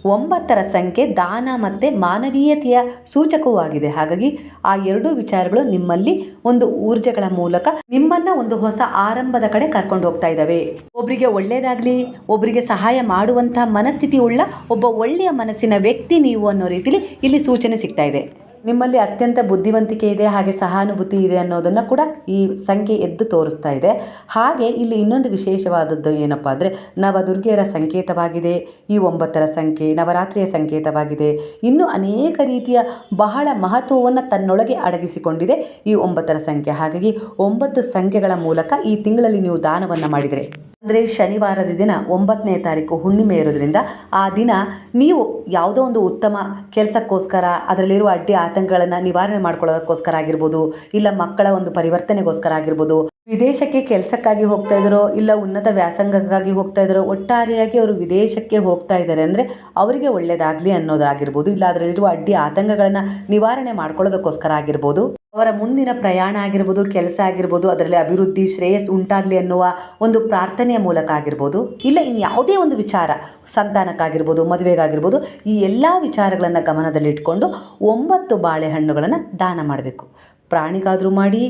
ಒಂಬತ್ತರ ಸಂಖ್ಯೆ ದಾನ ಮತ್ತು ಮಾನವೀಯತೆಯ ಸೂಚಕವೂ ಆಗಿದೆ. ಹಾಗಾಗಿ ಆ ಎರಡೂ ವಿಚಾರಗಳು ನಿಮ್ಮಲ್ಲಿ ಒಂದು ಊರ್ಜೆಗಳ ಮೂಲಕ ನಿಮ್ಮನ್ನ ಒಂದು ಹೊಸ ಆರಂಭದ ಕಡೆ ಕರ್ಕೊಂಡು ಹೋಗ್ತಾ ಇದ್ದಾವೆ ಒಬ್ಬರಿಗೆ ಒಳ್ಳೆಯದಾಗಲಿ ಒಬ್ಬರಿಗೆ ಸಹಾಯ ಮಾಡುವಂಥ ಮನಸ್ಥಿತಿ ಉಳ್ಳ ಒಬ್ಬ ಒಳ್ಳೆಯ ಮನಸ್ಸಿನ ವ್ಯಕ್ತಿ ನೀವು ಅನ್ನೋ ರೀತಿಲಿ ಇಲ್ಲಿ ಸೂಚನೆ ಸಿಗ್ತಾ ಇದೆ. ನಿಮ್ಮಲ್ಲಿ ಅತ್ಯಂತ ಬುದ್ಧಿವಂತಿಕೆ ಇದೆ, ಹಾಗೆ ಸಹಾನುಭೂತಿ ಇದೆ ಅನ್ನೋದನ್ನು ಕೂಡ ಈ ಸಂಖ್ಯೆ ಎದ್ದು ತೋರಿಸ್ತಾ ಇದೆ. ಹಾಗೆ ಇಲ್ಲಿ ಇನ್ನೊಂದು ವಿಶೇಷವಾದದ್ದು ಏನಪ್ಪ ಅಂದರೆ, ನವದುರ್ಗೆಯರ ಸಂಕೇತವಾಗಿದೆ, ಈ ಒಂಬತ್ತರ ಸಂಖ್ಯೆ, ನವರಾತ್ರಿಯ ಸಂಕೇತವಾಗಿದೆ. ಇನ್ನೂ ಅನೇಕ ರೀತಿಯ ಬಹಳ ಮಹತ್ವವನ್ನು ತನ್ನೊಳಗೆ ಅಡಗಿಸಿಕೊಂಡಿದೆ ಈ ಒಂಬತ್ತರ ಸಂಖ್ಯೆ. ಹಾಗಾಗಿ ಒಂಬತ್ತು ಸಂಖ್ಯೆಗಳ ಮೂಲಕ ಈ ತಿಂಗಳಲ್ಲಿ ನೀವು ದಾನವನ್ನು ಮಾಡಿದರೆ. ಅಂದರೆ ಶನಿವಾರದ ದಿನ ಒಂಬತ್ತನೇ ತಾರೀಕು ಹುಣ್ಣಿಮೆ ಇರೋದ್ರಿಂದ ಆ ದಿನ ನೀವು ಯಾವುದೋ ಒಂದು ಉತ್ತಮ ಕೆಲಸಕ್ಕೋಸ್ಕರ ಅದರಲ್ಲಿರುವ ಅಡ್ಡಿ ಆತಂಕಗಳನ್ನು ನಿವಾರಣೆ ಮಾಡ್ಕೊಳ್ಳೋದಕ್ಕೋಸ್ಕರ ಆಗಿರ್ಬೋದು, ಇಲ್ಲ ಮಕ್ಕಳ ಒಂದು ಪರಿವರ್ತನೆಗೋಸ್ಕರ ಆಗಿರ್ಬೋದು, ವಿದೇಶಕ್ಕೆ ಕೆಲಸಕ್ಕಾಗಿ ಹೋಗ್ತಾ ಇದ್ದಾರೋ ಇಲ್ಲ ಉನ್ನತ ವ್ಯಾಸಂಗಕ್ಕಾಗಿ ಹೋಗ್ತಾ ಇದ್ದಾರೋ ಒಟ್ಟಾರೆಯಾಗಿ ಅವರು ವಿದೇಶಕ್ಕೆ ಹೋಗ್ತಾ ಇದ್ದಾರೆ ಅಂದರೆ ಅವರಿಗೆ ಒಳ್ಳೆಯದಾಗಲಿ ಅನ್ನೋದಾಗಿರ್ಬೋದು, ಇಲ್ಲ ಅದರಲ್ಲಿರುವ ಅಡ್ಡಿ ಆತಂಕಗಳನ್ನು ನಿವಾರಣೆ ಮಾಡ್ಕೊಳ್ಳೋದಕ್ಕೋಸ್ಕರ ಆಗಿರ್ಬೋದು. ಅವರ ಮುಂದಿನ ಪ್ರಯಾಣ ಆಗಿರ್ಬೋದು, ಕೆಲಸ ಆಗಿರ್ಬೋದು, ಅದರಲ್ಲಿ ಅಭಿವೃದ್ಧಿ, ಶ್ರೇಯಸ್ ಉಂಟಾಗಲಿ ಅನ್ನುವ ಒಂದು ಪ್ರಾರ್ಥನೆಯ ಮೂಲಕ ಆಗಿರ್ಬೋದು, ಇಲ್ಲ ಇನ್ನು ಯಾವುದೇ ಒಂದು ವಿಚಾರ, ಸಂತಾನಕ್ಕಾಗಿರ್ಬೋದು, ಮದುವೆಗಾಗಿರ್ಬೋದು, ಈ ಎಲ್ಲ ವಿಚಾರಗಳನ್ನು ಗಮನದಲ್ಲಿಟ್ಕೊಂಡು ಒಂಬತ್ತು ಬಾಳೆಹಣ್ಣುಗಳನ್ನು ದಾನ ಮಾಡಬೇಕು. ಪ್ರಾಣಿಗಾದರೂ ಮಾಡಿ,